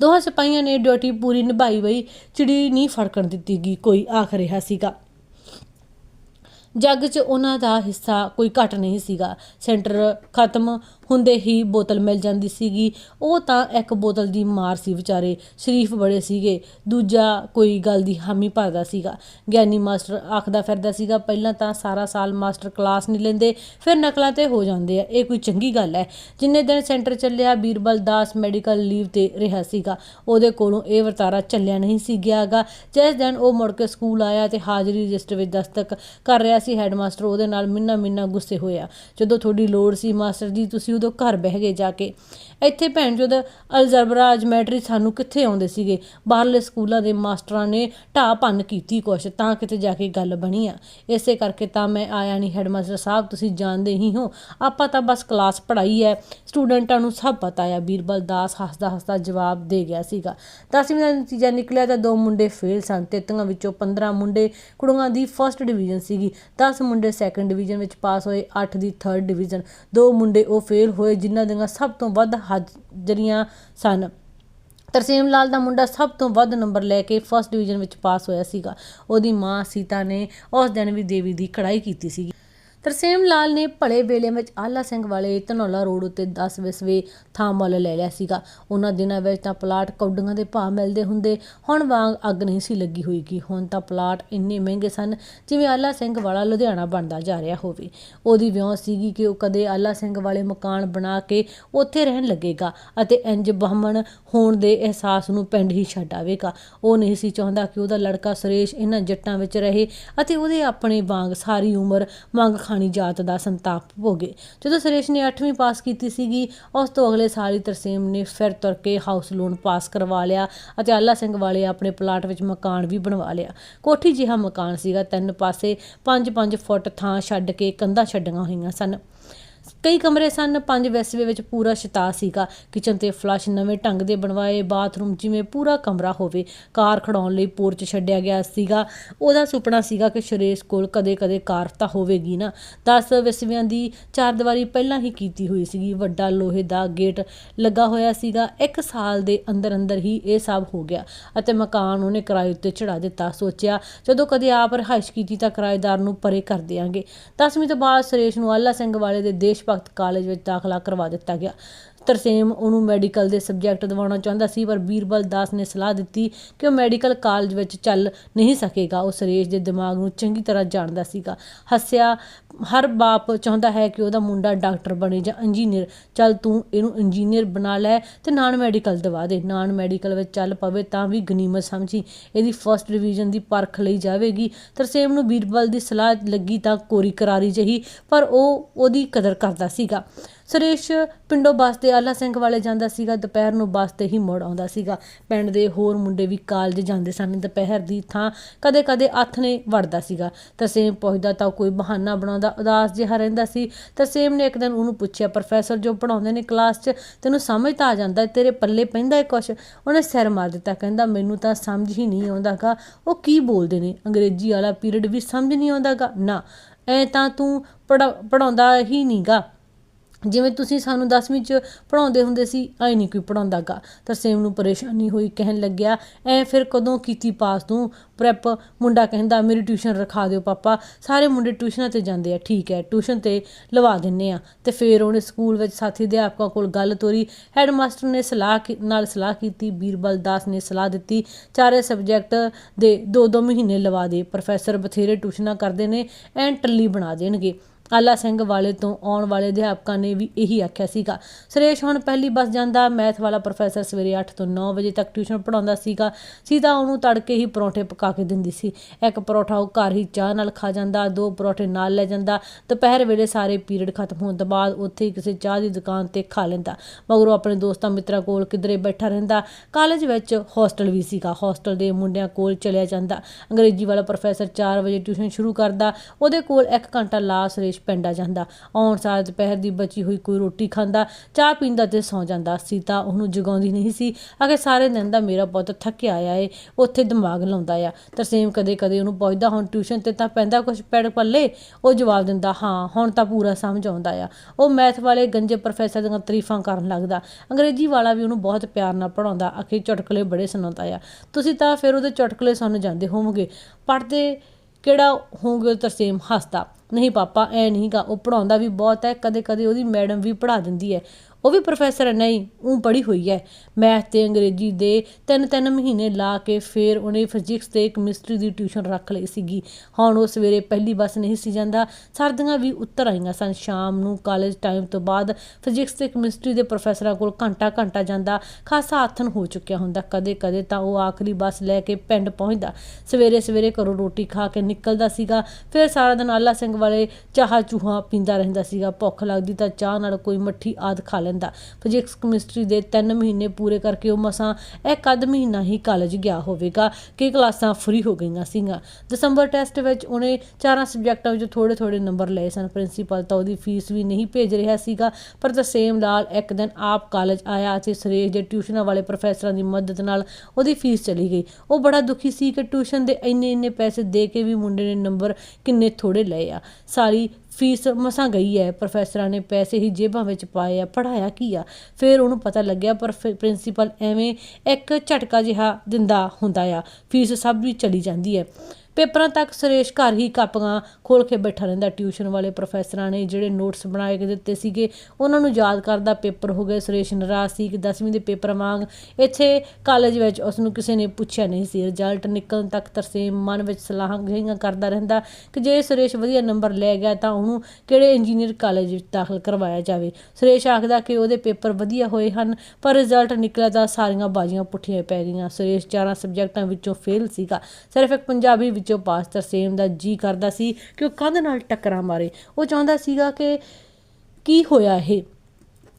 ਦੋਹਾਂ ਸਿਪਾਹੀਆਂ ਨੇ ਡਿਊਟੀ ਪੂਰੀ ਨਿਭਾਈ ਬਈ ਚਿੜੀ ਨਹੀਂ ਫੜਕਣ ਦਿੱਤੀ ਗਈ ਕੋਈ ਆਖ ਰਿਹਾ ਸੀਗਾ। ਜੱਗ 'ਚ ਉਹਨਾਂ ਦਾ ਹਿੱਸਾ ਕੋਈ ਘਟ ਨਹੀਂ ਸੀਗਾ। ਸੈਂਟਰ ਖਤਮ ਹੁੰਦੇ ਹੀ ਬੋਤਲ ਮਿਲ ਜਾਂਦੀ ਸੀਗੀ। ਉਹ ਤਾਂ ਇੱਕ ਬੋਤਲ ਦੀ ਮਾਰ ਸੀ ਵਿਚਾਰੇ, ਸ਼ਰੀਫ ਬੜੇ ਸੀਗੇ। ਦੂਜਾ ਕੋਈ ਗੱਲ ਦੀ ਹਾਮੀ ਭਰਦਾ ਸੀਗਾ। ਗਿਆਨੀ ਮਾਸਟਰ ਆਖਦਾ ਫਿਰਦਾ ਸੀਗਾ, ਪਹਿਲਾਂ ਤਾਂ ਸਾਰਾ ਸਾਲ ਮਾਸਟਰ ਕਲਾਸ ਨਹੀਂ ਲੈਂਦੇ, ਫਿਰ ਨਕਲਾਂ ਤੇ ਹੋ ਜਾਂਦੇ ਆ। ਇਹ ਕੋਈ ਚੰਗੀ ਗੱਲ ਹੈ। ਜਿੰਨੇ ਦਿਨ ਸੈਂਟਰ ਚੱਲਿਆ, ਬੀਰਬਲ ਦਾਸ ਮੈਡੀਕਲ ਲੀਵ ਤੇ ਰਿਹਾ ਸੀਗਾ। ਉਹਦੇ ਕੋਲੋਂ ਇਹ ਵਰਤਾਰਾ ਚੱਲਿਆ ਨਹੀਂ ਸੀ ਗਿਆਗਾ। ਜਿਸ ਦਿਨ ਉਹ ਮੁੜ ਕੇ ਸਕੂਲ ਆਇਆ ਤੇ ਹਾਜ਼ਰੀ ਰਜਿਸਟਰ ਵਿੱਚ ਦਸਤਕ ਕਰ ਰਿਹਾ ਸੀ, ਹੈਡਮਾਸਟਰ ਉਹਦੇ ਨਾਲ ਮਿੰਨਾ ਮਿੰਨਾ ਗੁੱਸੇ ਹੋਇਆ। ਜਦੋਂ ਤੁਹਾਡੀ ਲੋੜ ਸੀ ਮਾਸਟਰ ਜੀ, ਤੁਸੀਂ ਉਦੋਂ ਘਰ ਬਹਿ ਗਏ ਜਾ ਕੇ। ਇੱਥੇ ਭੈਣ ਜਦ ਅਲਜਬਰਾ ਜਮੈਟਰੀ ਸਾਨੂੰ ਕਿੱਥੇ ਆਉਂਦੇ ਸੀਗੇ? ਬਾਹਰਲੇ ਸਕੂਲਾਂ ਦੇ ਮਾਸਟਰਾਂ ਨੇ ਢਾਹ ਭੰਨ ਕੀਤੀ ਕੁਛ, ਤਾਂ ਕਿਤੇ ਜਾ ਕੇ ਗੱਲ ਬਣੀ ਆ। ਇਸੇ ਕਰਕੇ ਤਾਂ ਮੈਂ ਆਇਆ ਨਹੀਂ ਹੈਡਮਾਸਟਰ ਸਾਹਿਬ, ਤੁਸੀਂ ਜਾਣਦੇ ਹੀ ਹੋ। ਆਪਾਂ ਤਾਂ ਬਸ ਕਲਾਸ ਪੜ੍ਹਾਈ ਹੈ ਸਟੂਡੈਂਟਾਂ ਨੂੰ ਸਭ ਪਤਾ ਆ, ਬੀਰਬਲ ਦਾਸ ਹੱਸਦਾ ਹੱਸਦਾ ਜਵਾਬ ਦੇ ਗਿਆ ਸੀਗਾ। ਦਸਵੀਂ ਦਾ ਨਤੀਜਾ ਨਿਕਲਿਆ ਤਾਂ ਦੋ ਮੁੰਡੇ ਫੇਲ ਸਨ। ਤੇਤੀਆਂ ਵਿੱਚੋਂ 15 ਮੁੰਡੇ ਕੁੜੀਆਂ ਦੀ ਫਰਸਟ ਡਿਵੀਜ਼ਨ ਸੀਗੀ। 10 ਮੁੰਡੇ ਸੈਕੰਡ ਡਿਵੀਜ਼ਨ ਵਿੱਚ ਪਾਸ ਹੋਏ 8 ਦੀ ਥਰਡ ਡਿਵੀਜ਼ਨ ਦੋ ਮੁੰਡੇ ਉਹ ਫੇਲ ਫੇਲ ਹੋਏ ਜਿਨ੍ਹਾਂ ਦੀਆਂ ਸਭ ਤੋਂ ਵੱਧ ਹਾਜ਼ਰੀਆਂ ਸਨ। ਤਰਸੇਮ ਲਾਲ ਦਾ ਮੁੰਡਾ ਸਭ ਤੋਂ ਵੱਧ ਨੰਬਰ ਲੈ ਕੇ ਫਸਟ ਡਿਵੀਜ਼ਨ ਵਿੱਚ ਪਾਸ ਹੋਇਆ ਸੀਗਾ। ਉਹਦੀ ਮਾਂ ਸੀਤਾ ਨੇ ਉਸ ਦਿਨ ਵੀ ਦੇਵੀ ਦੀ ਕੜਾਈ ਕੀਤੀ ਸੀਗੀ। ਤਰਸੇਮ ਲਾਲ ਨੇ ਭਲੇ ਵੇਲੇ ਵਿੱਚ ਆਲਾ ਸਿੰਘ ਵਾਲੇ ਧਨੌਲਾ ਰੋਡ ਉੱਤੇ 10 ਵਿਸਵੇ ਥਾਂ ਮੁੱਲ ਲੈ ਲਿਆ ਸੀਗਾ। ਉਹਨਾਂ ਦਿਨਾਂ ਵਿੱਚ ਤਾਂ ਪਲਾਟ ਕੌਡੀਆਂ ਦੇ ਭਾਅ ਮਿਲਦੇ ਹੁੰਦੇ। ਹੁਣ ਵਾਂਗ ਅੱਗ ਨਹੀਂ ਸੀ ਲੱਗੀ ਹੋਈ ਕਿ ਹੁਣ ਤਾਂ ਪਲਾਟ ਇੰਨੇ ਮਹਿੰਗੇ ਸਨ, ਜਿਵੇਂ ਆਲਾ ਸਿੰਘ ਵਾਲਾ ਲੁਧਿਆਣਾ ਬਣਦਾ ਜਾ ਰਿਹਾ ਹੋਵੇ। ਉਹਦੀ ਵਿਉਂ ਸੀਗੀ ਕਿ ਉਹ ਕਦੇ ਆਲਾ ਸਿੰਘ ਵਾਲੇ ਮਕਾਨ ਬਣਾ ਕੇ ਉੱਥੇ ਰਹਿਣ ਲੱਗੇਗਾ ਅਤੇ ਇੰਜ ਬਹਮਣ ਹੋਣ ਦੇ ਅਹਿਸਾਸ ਨੂੰ ਪਿੰਡ ਹੀ ਛੱਡ ਆਵੇਗਾ। ਉਹ ਨਹੀਂ ਸੀ ਚਾਹੁੰਦਾ ਕਿ ਉਹਦਾ ਲੜਕਾ ਸੁਰੇਸ਼ ਇਹਨਾਂ ਜੱਟਾਂ ਵਿੱਚ ਰਹੇ ਅਤੇ ਉਹਦੇ ਆਪਣੇ ਵਾਂਗ ਸਾਰੀ ਉਮਰ ਮੰਗ ਖਾਣੀ ਜਾਤ ਦਾ ਸੰਤਾਪ ਭੋਗੇ ਜਦੋਂ ਸੁਰੇਸ਼ ਨੇ 8ਵੀਂ ਪਾਸ ਕੀਤੀ ਸੀਗੀ, ਉਸ ਤੋਂ ਅਗਲੇ ਸਾਲ ਹੀ ਤਰਸੇਮ ਨੇ ਫਿਰ ਤੁਰ ਕੇ ਹਾਊਸ ਲੋਨ ਪਾਸ ਕਰਵਾ ਲਿਆ ਅਤੇ ਆਲਾ ਸਿੰਘ ਵਾਲੇ ਆਪਣੇ ਪਲਾਟ ਵਿੱਚ ਮਕਾਨ ਵੀ ਬਣਵਾ ਲਿਆ। ਕੋਠੀ ਜਿਹਾ ਮਕਾਨ ਸੀਗਾ ਤਿੰਨ ਪਾਸੇ 5-5 ਫੁੱਟ ਥਾਂ ਛੱਡ ਕੇ ਕੰਧਾਂ ਛੱਡੀਆਂ ਹੋਈਆਂ ਸਨ। ਕਈ ਕਮਰੇ ਸਨ, ਪੰਜ ਵੈਸਵੇ ਵਿੱਚ ਪੂਰਾ ਛਤਾ ਸੀਗਾ। ਕਿਚਨ ਤੇ ਫਲਸ਼ ਨਵੇਂ ਢੰਗ ਦੇ ਬਣਵਾਏ, ਬਾਥਰੂਮ ਜਿਵੇਂ ਪੂਰਾ ਕਮਰਾ ਹੋਵੇ, ਕਾਰ ਖੜਾਉਣ ਲਈ ਪੋਰਚ ਛੱਡਿਆ ਗਿਆ ਸੀਗਾ। ਉਹਦਾ ਸੁਪਨਾ ਸੀਗਾ ਕਿ ਸ਼ਰੇਸ਼ ਕੋਲ ਕਦੇ-ਕਦੇ ਕਾਰ ਤਾਂ ਹੋਵੇਗੀ ਨਾ। 10 ਵੈਸਵਿਆਂ ਦੀ ਚਾਰ ਦੀਵਾਰੀ ਪਹਿਲਾਂ ਹੀ ਕੀਤੀ ਹੋਈ ਸੀਗੀ। ਵੱਡਾ ਲੋਹੇ ਦਾ ਗੇਟ ਲੱਗਾ ਹੋਇਆ ਸੀਗਾ। ਇੱਕ ਸਾਲ ਦੇ ਅੰਦਰ ਅੰਦਰ ਹੀ ਇਹ ਸਭ ਹੋ ਗਿਆ ਅਤੇ ਮਕਾਨ ਉਹਨੇ ਕਿਰਾਏ ਉੱਤੇ ਚੜਾ ਦਿੱਤਾ। ਸੋਚਿਆ, ਜਦੋਂ ਕਦੇ ਆਪ ਰਿਹਾਇਸ਼ ਕੀਤੀ ਤਾਂ ਕਿਰਾਏਦਾਰ ਨੂੰ ਪਰੇ ਕਰ ਦਿਆਂਗੇ। 10ਵੀਂ ਤੋਂ ਬਾਅਦ ਸੁਰੇਸ਼ ਨੂੰ ਆਲਾ ਸਿੰਘ ਵਾਲੇ ਦੇ ਦੇਸ਼ ਵਕਤ ਕਾਲਜ ਵਿੱਚ ਦਾਖਲਾ ਕਰਵਾ ਦਿੱਤਾ ਗਿਆ। ਤਰਸੇਮ ਉਹਨੂੰ ਮੈਡੀਕਲ ਦੇ ਸਬਜੈਕਟ ਦਿਵਾਉਣਾ ਚਾਹੁੰਦਾ ਸੀ, ਪਰ ਬੀਰਬਲ ਦਾਸ ਨੇ ਸਲਾਹ ਦਿੱਤੀ ਕਿ ਉਹ ਮੈਡੀਕਲ ਕਾਲਜ ਵਿੱਚ ਚੱਲ ਨਹੀਂ ਸਕੇਗਾ। ਉਹ ਸੁਰੇਸ਼ ਦੇ ਦਿਮਾਗ ਨੂੰ ਚੰਗੀ ਤਰ੍ਹਾਂ ਜਾਣਦਾ ਸੀਗਾ। ਹੱਸਿਆ, ਹਰ ਬਾਪ ਚਾਹੁੰਦਾ ਹੈ ਕਿ ਉਹਦਾ ਮੁੰਡਾ ਡਾਕਟਰ ਬਣੇ ਜਾਂ ਇੰਜੀਨੀਅਰ। ਚੱਲ ਤੂੰ ਇਹਨੂੰ ਇੰਜੀਨੀਅਰ ਬਣਾ ਲੈ ਤੇ ਨਾਨ ਮੈਡੀਕਲ ਦਵਾ ਦੇ। ਨਾਨ ਮੈਡੀਕਲ ਵਿੱਚ ਚੱਲ ਪਵੇ ਤਾਂ ਵੀ ਗਨੀਮਤ ਸਮਝੀ। ਇਹਦੀ ਫਰਸਟ ਡਿਵੀਜ਼ਨ ਦੀ ਪਰਖ ਲਈ ਜਾਵੇਗੀ। ਤਰਸੇਮ ਨੂੰ ਬੀਰਬਲ ਦੀ ਸਲਾਹ ਲੱਗੀ ਤਾਂ ਕੋਰੀ ਕਰਾਰੀ ਜਹੀ, ਪਰ ਉਹ ਉਹਦੀ ਕਦਰ ਕਰਦਾ ਸੀਗਾ। ਸੁਰੇਸ਼ ਪਿੰਡੋਂ ਬੱਸ ਤੇ ਆਲਾ ਸਿੰਘ ਵਾਲੇ ਜਾਂਦਾ ਸੀਗਾ, ਦੁਪਹਿਰ ਨੂੰ ਬੱਸ ਤੇ ਹੀ ਮੁੜ ਆਉਂਦਾ ਸੀਗਾ। ਪਿੰਡ ਦੇ ਹੋਰ ਮੁੰਡੇ ਵੀ ਕਾਲਜ ਜਾਂਦੇ ਸਨ। ਦੁਪਹਿਰ ਦੀ ਥਾਂ ਕਦੇ-ਕਦੇ ਅੱਥ ਨੇ ਵੜਦਾ ਸੀਗਾ। ਤਰਸੇਮ ਪੁੱਛਦਾ ਤਾਂ ਕੋਈ ਬਹਾਨਾ ਬਣਾਉਂਦਾ, ਉਦਾਸ ਜਿਹਾ ਰਹਿੰਦਾ ਸੀ। ਤਰਸੇਮ ਨੇ ਇੱਕ ਦਿਨ ਉਹਨੂੰ ਪੁੱਛਿਆ, ਪ੍ਰੋਫੈਸਰ, ਜੋ ਪੜਾਉਂਦੇ ਨੇ ਕਲਾਸ 'ਚ, ਤੈਨੂੰ ਸਮਝ ਤਾਂ ਆ ਜਾਂਦਾ ਤੇਰੇ ਪੱਲੇ ਪੈਂਦਾ ਹੈ ਕੁਛ? ਉਹਨੇ ਸਿਰ ਮਾਰ ਦਿੱਤਾ। ਕਹਿੰਦਾ, ਮੈਨੂੰ ਤਾਂ ਸਮਝ ਹੀ ਨਹੀਂ ਆਉਂਦਾਗਾ। ਉਹ ਕੀ ਬੋਲਦੇ ਨੇ? ਅੰਗਰੇਜ਼ੀ ਵਾਲਾ ਪੀਰੀਅਡ ਵੀ ਸਮਝ ਨਹੀਂ ਆਉਂਦਾਗਾ? ਨਾ, ਐ ਤਾਂ ਤੂੰ ਪੜਾਉਂਦਾ ਹੀ ਨਹੀਂਗਾ ਜਿਵੇਂ ਤੁਸੀਂ ਸਾਨੂੰ 10ਵੀਂ ਚ ਪੜਾਉਂਦੇ ਹੁੰਦੇ ਸੀ ਐ ਨਹੀਂ ਕੋਈ ਪੜਾਉਂਦਾਗਾ ਤਰਸੇਮ ਨੂੰ ਪਰੇਸ਼ਾਨੀ ਹੋਈ, ਕਹਿਣ ਲੱਗਿਆ, ਐ ਫਿਰ ਕਦੋਂ ਕੀਤੀ ਪਾਸ ਤੂੰ? ਪ੍ਰੈਪ ਮੁੰਡਾ ਕਹਿੰਦਾ, ਮੇਰੀ ਟਿਊਸ਼ਨ ਰਖਾ ਦਿਓ ਪਾਪਾ। ਸਾਰੇ ਮੁੰਡੇ ਟਿਊਸ਼ਨਾਂ ਤੇ ਜਾਂਦੇ ਆ, ਠੀਕ ਹੈ, ਟਿਊਸ਼ਨ ਤੇ ਲਵਾ ਦਿੰਨੇ ਆ। ਤੇ ਫਿਰ ਉਹਨੇ ਸਕੂਲ ਵਿੱਚ ਸਾਥੀ ਅਧਿਆਪਕਾਂ ਕੋਲ ਗੱਲ ਤੋਰੀ। ਹੈਡਮਾਸਟਰ ਨੇ ਸਲਾਹ ਕੀ- ਨਾਲ ਸਲਾਹ ਕੀਤੀ, ਬੀਰਬਲ ਦਾਸ ਨੇ ਸਲਾਹ ਦਿੱਤੀ। ਚਾਰੇ ਸਬਜੈਕਟ ਦੇ ਦੋ ਦੋ ਮਹੀਨੇ ਲਵਾ ਦੇ। ਪ੍ਰੋਫੈਸਰ ਬਥੇਰੇ ਟਿਊਸ਼ਨਾਂ ਕਰਦੇ ਨੇ, ਐਂ ਟੱਲੀ ਬਣਾ ਦੇਣਗੇ। ਆਲਾ ਸਿੰਘ ਵਾਲੇ ਤੋਂ ਆਉਣ ਵਾਲੇ ਅਧਿਆਪਕਾਂ ਨੇ ਵੀ ਇਹੀ ਆਖਿਆ ਸੀਗਾ। ਸੁਰੇਸ਼ ਹੁਣ ਪਹਿਲੀ ਬੱਸ ਜਾਂਦਾ, ਮੈਥ ਵਾਲਾ ਪ੍ਰੋਫੈਸਰ ਸਵੇਰੇ 8 ਤੋਂ 9 ਵਜੇ ਤੱਕ ਟਿਊਸ਼ਨ ਪੜਾਉਂਦਾ ਸੀਗਾ। ਸੀਤਾ ਉਹਨੂੰ ਤੜਕੇ ਹੀ ਪਰੌਂਠੇ ਪਕਾ ਕੇ ਦਿੰਦੀ ਸੀ। ਇੱਕ ਪਰੌਠਾ ਉਹ ਘਰ ਹੀ ਚਾਹ ਨਾਲ ਖਾ ਜਾਂਦਾ, ਦੋ ਪਰੌਂਠੇ ਨਾਲ ਲੈ ਜਾਂਦਾ। ਦੁਪਹਿਰ ਵੇਲੇ ਸਾਰੇ ਪੀਰੀਅਡ ਖਤਮ ਹੋਣ ਤੋਂ ਬਾਅਦ ਉੱਥੇ ਹੀ ਕਿਸੇ ਚਾਹ ਦੀ ਦੁਕਾਨ ਤੇ ਖਾ ਲੈਂਦਾ। ਮਗਰੋਂ ਆਪਣੇ ਦੋਸਤਾਂ ਮਿੱਤਰਾਂ ਕੋਲ ਕਿਧਰੇ ਬੈਠਾ ਰਹਿੰਦਾ। ਕਾਲਜ ਵਿੱਚ ਹੋਸਟਲ ਵੀ ਸੀਗਾ। ਹੋਸਟਲ ਦੇ ਮੁੰਡਿਆਂ ਕੋਲ ਚਲਿਆ ਜਾਂਦਾ। ਅੰਗਰੇਜ਼ੀ ਵਾਲਾ ਪ੍ਰੋਫੈਸਰ 4 ਵਜੇ ਟਿਊਸ਼ਨ ਸ਼ੁਰੂ ਕਰਦਾ। ਉਹਦੇ ਕੋਲ 1 ਘੰਟਾ ਲਾ ਸੁਰੇਸ਼ ਪਿੰਡ ਆ ਜਾਂਦਾ ਆਉਣ ਸਾਰ ਦੁਪਹਿਰ ਦੀ ਬਚੀ ਹੋਈ ਕੋਈ ਰੋਟੀ ਖਾਂਦਾ, ਚਾਹ ਪੀਂਦਾ ਤੇ ਸੌਂ ਜਾਂਦਾ ਸੀਤਾ ਉਹਨੂੰ ਜਗਾਉਂਦੀ ਨਹੀਂ ਸੀ। ਅਗੇ ਸਾਰੇ ਦਿਨ ਦਾ ਮੇਰਾ ਪੁੱਤ ਥੱਕਿਆ ਆਇਆ ਏ, ਉੱਥੇ ਦਿਮਾਗ ਲਾਉਂਦਾ ਆ। ਤਰਸੇਮ ਕਦੇ ਕਦੇ ਉਹਨੂੰ ਪੁੱਛਦਾ, ਹੁਣ ਟਿਊਸ਼ਨ ਤੇ ਤਾਂ ਪੈਂਦਾ ਕੁਝ ਪੈੜ ਪੱਲੇ? ਉਹ ਜਵਾਬ ਦਿੰਦਾ, ਹਾਂ, ਹੁਣ ਤਾਂ ਪੂਰਾ ਸਮਝ ਆਉਂਦਾ ਆ। ਉਹ ਮੈਥ ਵਾਲੇ ਗੰਜੇ ਪ੍ਰੋਫੈਸਰ ਦੀਆਂ ਤਾਰੀਫਾਂ ਕਰਨ ਲੱਗਦਾ। ਅੰਗਰੇਜ਼ੀ ਵਾਲਾ ਵੀ ਉਹਨੂੰ ਬਹੁਤ ਪਿਆਰ ਨਾਲ ਪੜਾਉਂਦਾ ਅਖੇ ਚੁਟਕਲੇ ਬੜੇ ਸੁਣਾਉਂਦਾ ਆ। ਤੁਸੀਂ ਤਾਂ ਫਿਰ ਉਹਦੇ ਚੁਟਕਲੇ ਸੁਣ ਜਾਂਦੇ ਹੋਵੋਗੇ। ਪੜਦੇ ਕਿਹੜਾ ਹੋਊਗਾ ਤਰਸੇਮ ਹੱਸਦਾ। ਨਹੀਂ ਪਾਪਾ, ਐ ਨਹੀਂਗਾ ਉਹ ਪੜਾਉਂਦਾ ਵੀ ਬਹੁਤ ਹੈ ਕਦੇ ਕਦੇ ਉਹਦੀ ਮੈਡਮ ਵੀ ਪੜਾ ਦਿੰਦੀ ਹੈ। ਉਹ ਵੀ ਪ੍ਰੋਫੈਸਰ ਹੈ, ਨਹੀਂ, ਉਹ ਪੜ੍ਹੀ ਹੋਈ ਹੈ। ਮੈਥ ਤੇ, ਅੰਗਰੇਜ਼ੀ ਦੇ ਤਿੰਨ ਤਿੰਨ ਮਹੀਨੇ ਲਾ ਕੇ ਫਿਰ ਉਹਨੇ ਫਿਜ਼ਿਕਸ ਤੇ ਕੈਮਿਸਟਰੀ ਦੀ ਟਿਊਸ਼ਨ ਰੱਖ ਲਈ ਸੀਗੀ। ਹੁਣ ਉਹ ਸਵੇਰੇ ਪਹਿਲੀ ਬੱਸ ਨਹੀਂ ਸੀ ਜਾਂਦਾ। ਸਰਦੀਆਂ ਵੀ ਉੱਤਰ ਆਈਆਂ ਸਨ। ਸ਼ਾਮ ਨੂੰ ਕਾਲਜ ਟਾਈਮ ਤੋਂ ਬਾਅਦ ਫਿਜ਼ਿਕਸ ਤੇ ਕੈਮਿਸਟਰੀ ਦੇ ਪ੍ਰੋਫੈਸਰਾਂ ਕੋਲ ਘੰਟਾ ਘੰਟਾ ਜਾਂਦਾ। ਖਾਸਾ ਆਥਨ ਹੋ ਚੁੱਕਿਆ ਹੁੰਦਾ। ਕਦੇ ਕਦੇ ਤਾਂ ਉਹ ਆਖਰੀ ਬੱਸ ਲੈ ਕੇ ਪਿੰਡ ਪਹੁੰਚਦਾ। ਸਵੇਰੇ ਸਵੇਰੇ ਘਰੋਂ ਰੋਟੀ ਖਾ ਕੇ ਨਿਕਲਦਾ ਸੀਗਾ। ਫਿਰ ਸਾਰਾ ਦਿਨ ਆਲਾ ਸਿੰਘ ਵਾਲੇ ਚਾਹ ਚੂਹਾ ਪੀਂਦਾ ਰਹਿੰਦਾ ਸੀਗਾ। ਭੁੱਖ ਲੱਗਦੀ ਤਾਂ ਚਾਹ ਨਾਲ ਕੋਈ ਮੱਠੀ ਆਦ ਖਾ ਲੈਂਦਾ ਫਿਜ਼ਿਕਸ ਕੈਮਿਸਟਰੀ ਦੇ 3 ਮਹੀਨੇ ਪੂਰੇ ਕਰਕੇ ਉਹ ਮਸਾਂ ਇੱਕ ਅੱਧ ਮਹੀਨਾ ਹੀ ਕਾਲਜ ਗਿਆ ਹੋਵੇਗਾ ਕਿ ਕਲਾਸਾਂ ਫ੍ਰੀ ਹੋ ਗਈਆਂ ਸੀਗੀਆਂ। ਦਸੰਬਰ ਟੈਸਟ ਵਿੱਚ ਉਹਨੇ ਚਾਰਾਂ ਸਬਜੈਕਟਾਂ ਵਿੱਚ ਥੋੜੇ ਥੋੜੇ ਨੰਬਰ ਲਏ ਸਨ। ਪ੍ਰਿੰਸੀਪਲ ਤਾਂ ਉਹਦੀ ਫੀਸ ਵੀ ਨਹੀਂ ਭੇਜ ਰਿਹਾ ਸੀਗਾ, ਪਰ ਤਸੇਮ ਲਾਲ ਇੱਕ ਦਿਨ ਆਪ ਕਾਲਜ ਆਇਆ ਅਤੇ ਸੁਰੇਸ਼ ਦੇ ਟਿਊਸ਼ਨਾਂ ਵਾਲੇ ਪ੍ਰੋਫੈਸਰਾਂ ਦੀ ਮਦਦ ਨਾਲ ਉਹਦੀ ਫੀਸ ਚਲੀ ਗਈ। ਉਹ ਬੜਾ ਦੁਖੀ ਸੀ ਕਿ ਟਿਊਸ਼ਨ ਦੇ ਇੰਨੇ ਇੰਨੇ ਪੈਸੇ ਦੇ ਕੇ ਵੀ ਮੁੰਡੇ ਨੇ ਨੰਬਰ ਕਿੰਨੇ ਥੋੜੇ ਲਏ ਆ। ਸਾਰੀ ਫੀਸ ਮਸਾਂ ਗਈ ਹੈ ਪ੍ਰੋਫੈਸਰਾਂ ਨੇ ਪੈਸੇ ਹੀ ਜੇਬਾਂ ਵਿੱਚ ਪਾਏ ਆ ਪੜਾਇਆ ਕੀ ਆ? ਫਿਰ ਉਹਨੂੰ ਪਤਾ ਲੱਗਿਆ ਪਰ ਪ੍ਰਿੰਸੀਪਲ ਐਵੇਂ ਇੱਕ ਝਟਕਾ ਜਿਹਾ ਦਿੰਦਾ ਹੁੰਦਾ ਆ, ਫੀਸ ਸਭ ਵੀ ਚਲੀ ਜਾਂਦੀ ਹੈ। ਪੇਪਰਾਂ ਤੱਕ ਸੁਰੇਸ਼ ਘਰ ਹੀ ਕਾਪੀਆਂ ਖੋਲ ਕੇ ਬੈਠਾ ਰਹਿੰਦਾ। ਟਿਊਸ਼ਨ ਵਾਲੇ ਪ੍ਰੋਫੈਸਰਾਂ ਨੇ ਜਿਹੜੇ ਨੋਟਸ ਬਣਾਏ ਕੇ ਦਿੱਤੇ ਸੀਗੇ, ਉਹਨਾਂ ਨੂੰ ਯਾਦ ਕਰਦਾ ਪੇਪਰ ਹੋ ਗਏ। ਸੁਰੇਸ਼ ਨਾਰਾਜ਼ ਸੀ ਕਿ 10ਵੀਂ ਦੇ ਪੇਪਰ ਵਾਂਗ ਇੱਥੇ ਕਾਲਜ ਵਿੱਚ ਉਸ ਨੂੰ ਕਿਸੇ ਨੇ ਪੁੱਛਿਆ ਨਹੀਂ ਸੀ। ਰਿਜ਼ਲਟ ਨਿਕਲਣ ਤੱਕ ਤਰਸੇਮ ਮਨ ਵਿੱਚ ਸਲਾਹਾਂ ਗਹੀਆਂ ਕਰਦਾ ਰਹਿੰਦਾ ਕਿ ਜੇ ਸੁਰੇਸ਼ ਵਧੀਆ ਨੰਬਰ ਲੈ ਗਿਆ ਤਾਂ ਉਹਨੂੰ ਕਿਹੜੇ ਇੰਜੀਨੀਅਰ ਕਾਲਜ ਵਿੱਚ ਦਾਖਲ ਕਰਵਾਇਆ ਜਾਵੇ। ਸੁਰੇਸ਼ ਆਖਦਾ ਕਿ ਉਹਦੇ ਪੇਪਰ ਵਧੀਆ ਹੋਏ ਹਨ, ਪਰ ਰਿਜ਼ਲਟ ਨਿਕਲਿਆ ਤਾਂ ਸਾਰੀਆਂ ਬਾਜ਼ੀਆਂ ਪੁੱਠੀਆਂ ਪੈ ਗਈਆਂ। ਸੁਰੇਸ਼ ਚਾਰਾਂ ਸਬਜੈਕਟਾਂ ਵਿੱਚੋਂ ਫੇਲ ਸੀਗਾ। ਸਿਰਫ ਇੱਕ ਪੰਜਾਬੀ ਵਿੱਚੋਂ ਪਾਸ ਤਰਸੇਮ ਦਾ ਜੀ ਕਰਦਾ ਸੀ ਕਿ ਉਹ ਕੰਧ ਨਾਲ ਟੱਕਰਾਂ ਮਾਰੇ। ਉਹ ਚਾਹੁੰਦਾ ਸੀਗਾ ਕਿ ਕੀ ਹੋਇਆ ਇਹ?